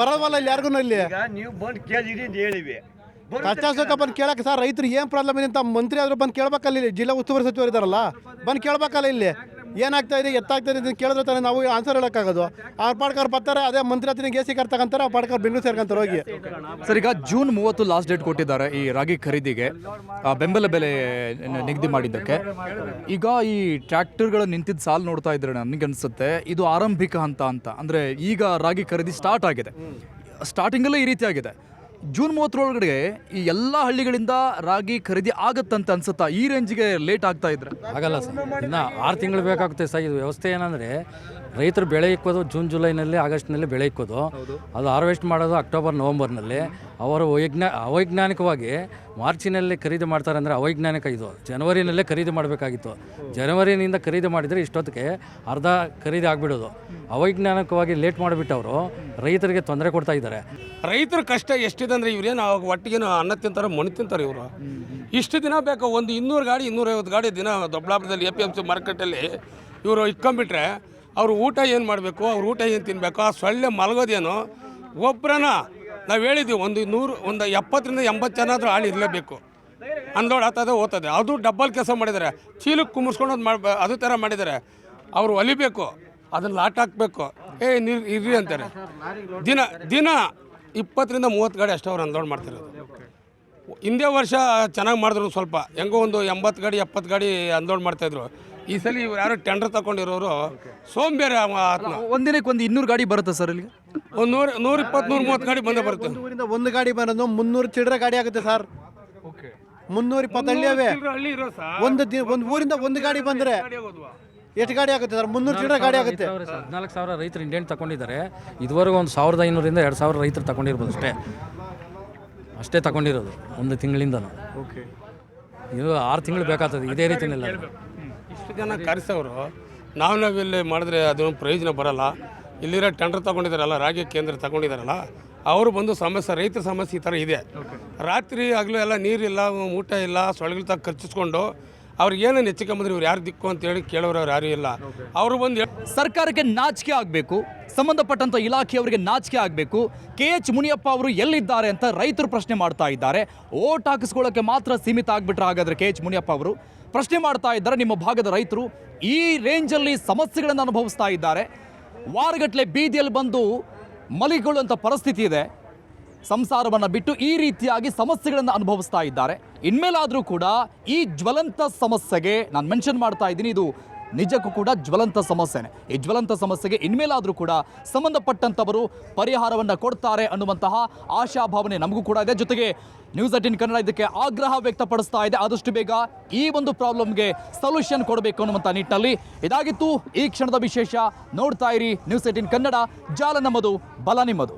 ಬರೋಲ್ವಲ್ಲ ಇಲ್ಲಿ ಯಾರಿಗೂ ಇಲ್ಲಿ? ನೀವು ಬಂದು ಕೇಳಿರಿ ಅಂತ ಹೇಳಿವಿ. ಸುಖ ಬಂದು ಕೇಳಕ್ಕೆ ಸರ್ ರೈತರು ಏನು ಪ್ರಾಬ್ಲಮ್ ಇದೆ ಅಂತ ಮಂತ್ರಿ ಆದರೂ ಬಂದು ಕೇಳ್ಬೇಕಲ್ಲ ಇಲ್ಲಿ. ಜಿಲ್ಲಾ ಉಸ್ತುವಾರಿ ಸಚಿವರು ಇದ್ದಾರಲ್ಲ ಬಂದು ಕೇಳ್ಬೇಕಲ್ಲ ಇಲ್ಲಿ. ಏನಾಗ್ತಾ ಇದೆ, ಎತ್ತಾಗ್ತಾ ಇದೆ ಕೇಳಿದ್ರೆ ತಾನೇ ನಾವು ಆನ್ಸರ್ ಹೇಳೋಕ್ಕಾಗೋದು. ಆ ಪಾಡ್ಕಾರ ಬರ್ತಾರೆ, ಅದೇ ಮಂತ್ರಿ ಹತ್ರ ಗೆ ಸಿ ಕಾರ್ ತಗೊಂತಾರೆ ಬೆಂಗಳೂರು ಸೇರ್ಕೊಂತಾರೆ ಹೋಗಿ. ಸರ್, ಈಗ ಜೂನ್ ಮೂವತ್ತು ಲಾಸ್ಟ್ ಡೇಟ್ ಕೊಟ್ಟಿದ್ದಾರೆ ಈ ರಾಗಿ ಖರೀದಿಗೆ ಬೆಂಬಲ ಬೆಲೆ ನಿಗದಿ ಮಾಡಿದ್ದಕ್ಕೆ. ಈಗ ಈ ಟ್ರ್ಯಾಕ್ಟರ್ಗಳು ನಿಂತಿದ್ದ ಸಾಲು ನೋಡ್ತಾ ಇದ್ರೆ ನನಗನ್ಸುತ್ತೆ ಇದು ಆರಂಭಿಕ ಹಂತ ಅಂತ. ಅಂದರೆ ಈಗ ರಾಗಿ ಖರೀದಿ ಸ್ಟಾರ್ಟ್ ಆಗಿದೆ. ಸ್ಟಾರ್ಟಿಂಗಲ್ಲೇ ಈ ರೀತಿ ಆಗಿದೆ. ಜೂನ್ ಮೂವತ್ತರೊಳಗಡೆ ಈ ಎಲ್ಲ ಹಳ್ಳಿಗಳಿಂದ ರಾಗಿ ಖರೀದಿ ಆಗತ್ತಂತ ಅನ್ಸುತ್ತಾ? ಈ ರೇಂಜ್ಗೆ ಲೇಟ್ ಆಗ್ತಾ ಇದ್ರೆ? ಆಗಲ್ಲ ಸರ್. ಇನ್ನು ಆರು ತಿಂಗಳು ಬೇಕಾಗುತ್ತೆ ಸರ್. ಇದು ವ್ಯವಸ್ಥೆ ಏನಂದರೆ ರೈತರು ಬೆಳೆ ಇಕ್ಕೋದು ಜೂನ್ ಜುಲೈನಲ್ಲಿ ಆಗಸ್ಟ್ನಲ್ಲಿ ಬೆಳೆ ಇಕ್ಕೋದು. ಅದು ಹಾರ್ವೆಸ್ಟ್ ಮಾಡೋದು ಅಕ್ಟೋಬರ್ ನವಂಬರ್ನಲ್ಲಿ ಅವರು ವೈಜ್ಞಾ ಅವೈಜ್ಞಾನಿಕವಾಗಿ ಮಾರ್ಚಿನಲ್ಲಿ ಖರೀದಿ ಮಾಡ್ತಾರೆ ಅಂದರೆ ಅವೈಜ್ಞಾನಿಕ ಇದು. ಜನವರಿನಲ್ಲೇ ಖರೀದಿ ಮಾಡಬೇಕಾಗಿತ್ತು. ಜನವರಿನಿಂದ ಖರೀದಿ ಮಾಡಿದರೆ ಇಷ್ಟೊತ್ತಿಗೆ ಅರ್ಧ ಖರೀದಿ ಆಗಿಬಿಡೋದು. ಅವೈಜ್ಞಾನಿಕವಾಗಿ ಲೇಟ್ ಮಾಡಿಬಿಟ್ಟವರು ರೈತರಿಗೆ ತೊಂದರೆ ಕೊಡ್ತಾ ಇದ್ದಾರೆ. ರೈತರ ಕಷ್ಟ ಎಷ್ಟಿದೆ ಅಂದರೆ ಇವ್ರೇನು ಒಟ್ಟಿಗೇನು ಅನ್ನ ತಿಂತಾರೆ ಮಣ್ಣು ತಿಂತಾರೆ ಇವರು. ಇಷ್ಟು ದಿನ ಬೇಕು ಒಂದು ಇನ್ನೂರು ಗಾಡಿ ಇನ್ನೂರೈವತ್ತು ಗಾಡಿ ದಿನ ದೊಡ್ಡಬಳ್ಳಾಪುರದಲ್ಲಿ ಎ ಪಿ ಎಂ ಸಿ ಮಾರ್ಕೆಟಲ್ಲಿ ಇವರು ಇಟ್ಕೊಂಡ್ಬಿಟ್ರೆ ಅವ್ರು ಊಟ ಏನು ಮಾಡಬೇಕು? ಅವ್ರ ಊಟ ಏನು ತಿನ್ನಬೇಕು ಆ ಸೊಳ್ಳೆ ಮಲಗೋದೇನು? ಒಬ್ಬರನ್ನ ನಾವು ಹೇಳಿದ್ದೀವಿ ಒಂದು ನೂರು, ಒಂದು ಎಪ್ಪತ್ತರಿಂದ ಎಂಬತ್ತು ಜನ ಆದರೂ ಆಳು ಇರಲೇಬೇಕು. ಅನ್ಲೋಡ್ ಆಗ್ತದೆ ಓದ್ತದೆ. ಅದು ಡಬ್ಬಲ್ ಕೆಲಸ ಮಾಡಿದ್ದಾರೆ ಚೀಲಕ್ಕೆ ಕುಮ್ಮಿಸ್ಕೊಂಡು ಅದು ಮಾಡಿ ಅದು ಥರ ಮಾಡಿದ್ದಾರೆ ಅವರು ಒಲಿಬೇಕು ಅದನ್ನು ಲಾಟ್ ಹಾಕಬೇಕು. ಏ ನೀರು ಇರ್ರಿ ಅಂತಾರೆ. ದಿನ ದಿನ ಇಪ್ಪತ್ತರಿಂದ ಮೂವತ್ತು ಗಾಡಿ ಅಷ್ಟೇ ಅವ್ರು ಅನ್ಲೋಡ್ ಮಾಡ್ತಿರೋದು. ಹಿಂದೆ ವರ್ಷ ಚೆನ್ನಾಗಿ ಮಾಡಿದ್ರು ಸ್ವಲ್ಪ. ಹೆಂಗೋ ಒಂದು ಎಂಬತ್ತು ಗಾಡಿ, ಎಪ್ಪತ್ತು ಗಾಡಿ ಅನ್ಲೋಡ್ ಮಾಡ್ತಾಯಿದ್ರು ಈ ಸಲ ಇವ್ರು ಯಾರು ಟೆಂಡರ್ ತಗೊಂಡಿರೋರು ಸೋಂಬೇರಿ ಅವ ಆತ್ಮ. ಒಂದಿನಕ್ಕೆ ಒಂದು ಇನ್ನೂರು ಗಾಡಿ ಬರುತ್ತೆ ಸರ್ ಇಲ್ಲಿ ಒಂದು ನೂರು ನೂರ ಇಪ್ಪತ್ತು ನೂರ ಮೂವತ್ತು ಗಾಡಿ ಬಂದೇ ಬರುತ್ತೆ. ಊರಿಂದ ಒಂದು ಗಾಡಿ ಬರೋದು ಮುನ್ನೂರು ಚಿಲ್ಲರೆ ಗಾಡಿ ಆಗುತ್ತೆ ಸರ್. ಮುನ್ನೂರ ಇಪ್ಪತ್ತು ಹಳ್ಳಿ ಅವೇ. ಹಳ್ಳಿ ಇರೋ ಸಾ? ಒಂದು ದಿನ ಒಂದು ಊರಿಂದ ಒಂದು ಗಾಡಿ ಬಂದರೆ ಎಷ್ಟು ಗಾಡಿ ಆಗುತ್ತೆ ಸರ್? ಮುನ್ನೂರು ಚಿಲ್ಲರೆ ಗಾಡಿ ಆಗುತ್ತೆ. ಹದಿನಾಲ್ಕು ಸಾವಿರ ರೈತರು ಇಂಡಿಯನ್ ತಗೊಂಡಿದ್ದಾರೆ. ಇದುವರೆಗೂ ಒಂದು ಸಾವಿರದ ಐನೂರಿಂದ ಎರಡು ಸಾವಿರ ರೈತರು ತಗೊಂಡಿರ್ಬೋದು ಅಷ್ಟೇ. ಅಷ್ಟೇ ತಗೊಂಡಿರೋದು ಒಂದು ತಿಂಗಳಿಂದ ಓಕೆ. ಇದು ಆರು ತಿಂಗಳು ಬೇಕಾಗ್ತದೆ ಇದೇ ರೀತಿನೆಲ್ಲ ಇಷ್ಟು ಜನ ಕರೆಸೋರು ನಾವು ನಾವಿಲ್ಲಿ ಮಾಡಿದ್ರೆ ಅದು ಪ್ರಯೋಜನ ಬರಲ್ಲ. ಇಲ್ಲಿರೋ ಟೆಂಡರ್ ತಗೊಂಡಿದ್ದಾರಲ್ಲ ರಾಜ್ಯ ಕೇಂದ್ರ ತಗೊಂಡಿದ್ದಾರಲ್ಲ ಅವರು ಬಂದು ಸಮಸ್ಯೆ ರೈತರ ಸಮಸ್ಯೆ ಈ ಥರ ಇದೆ. ರಾತ್ರಿ ಆಗಲೂ ಎಲ್ಲ ನೀರಿಲ್ಲ ಊಟ ಇಲ್ಲ ಸೊಳ್ಳೆಗಳ ತಗ ಖರ್ಚಿಸ್ಕೊಂಡು ಅವ್ರಿಗೆ ಏನೇನು ಹೆಚ್ಚಿಕೊಂಬಂದ್ರೆ ಇವ್ರು ಯಾರು ದಿಕ್ಕು ಅಂತ ಹೇಳಿ ಕೇಳೋರು ಅವ್ರು ಯಾರೂ ಇಲ್ಲ. ಅವರು ಬಂದು ಸರ್ಕಾರಕ್ಕೆ ನಾಚಿಕೆ ಆಗಬೇಕು ಸಂಬಂಧಪಟ್ಟಂಥ ಇಲಾಖೆಯವರಿಗೆ ನಾಚಿಕೆ ಆಗಬೇಕು ಕೆ ಎಚ್ ಮುನಿಯಪ್ಪ ಅವರು ಎಲ್ಲಿದ್ದಾರೆ ಅಂತ ರೈತರು ಪ್ರಶ್ನೆ ಮಾಡ್ತಾ ಇದ್ದಾರೆ. ಓಟ್ ಹಾಕಿಸ್ಕೊಳ್ಳೋಕೆ ಮಾತ್ರ ಸೀಮಿತ ಆಗ್ಬಿಟ್ರೆ ಹಾಗಾದರೆ ಕೆ ಎಚ್ ಮುನಿಯಪ್ಪ ಅವರು? ಪ್ರಶ್ನೆ ಮಾಡ್ತಾ ಇದ್ದಾರೆ ನಿಮ್ಮ ಭಾಗದ ರೈತರು ಈ ರೇಂಜಲ್ಲಿ ಸಮಸ್ಯೆಗಳನ್ನು ಅನುಭವಿಸ್ತಾ ಇದ್ದಾರೆ. ವಾರಗಟ್ಟಲೆ ಬೀದಿಯಲ್ಲಿ ಬಂದು ಮಲಿಗೊಳ್ಳುವಂಥ ಪರಿಸ್ಥಿತಿ ಇದೆ. ಸಂಸಾರವನ್ನು ಬಿಟ್ಟು ಈ ರೀತಿಯಾಗಿ ಸಮಸ್ಯೆಗಳನ್ನು ಅನುಭವಿಸ್ತಾ ಇದ್ದಾರೆ. ಇನ್ಮೇಲಾದರೂ ಕೂಡ ಈ ಜ್ವಲಂತ ಸಮಸ್ಯೆಗೆ ನಾನು ಮೆನ್ಷನ್ ಮಾಡ್ತಾ ಇದ್ದೀನಿ, ಇದು ನಿಜಕ್ಕೂ ಕೂಡ ಜ್ವಲಂತ ಸಮಸ್ಯೆನೆ. ಈ ಜ್ವಲಂತ ಸಮಸ್ಯೆಗೆ ಇನ್ಮೇಲಾದರೂ ಕೂಡ ಸಂಬಂಧಪಟ್ಟಂಥವರು ಪರಿಹಾರವನ್ನು ಕೊಡ್ತಾರೆ ಅನ್ನುವಂತಹ ಆಶಾಭಾವನೆ ನಮಗೂ ಕೂಡ ಇದೆ. ಜೊತೆಗೆ ನ್ಯೂಸ್ ಏಟಿನ್ ಕನ್ನಡ ಇದಕ್ಕೆ ಆಗ್ರಹ ವ್ಯಕ್ತಪಡಿಸ್ತಾ ಇದೆ. ಆದಷ್ಟು ಬೇಗ ಈ ಒಂದು ಪ್ರಾಬ್ಲಮ್ಗೆ ಸೊಲ್ಯೂಷನ್ ಕೊಡಬೇಕು ಅನ್ನುವಂಥ ನಿಟ್ಟಲ್ಲಿ ಇದಾಗಿತ್ತು. ಈ ಕ್ಷಣದ ವಿಶೇಷ ನೋಡ್ತಾ ಇರಿ ನ್ಯೂಸ್ ಏಟಿನ್ ಕನ್ನಡ ಜಾಲ ನಮ್ಮದು, ಬಲ ನಿಮ್ಮದು.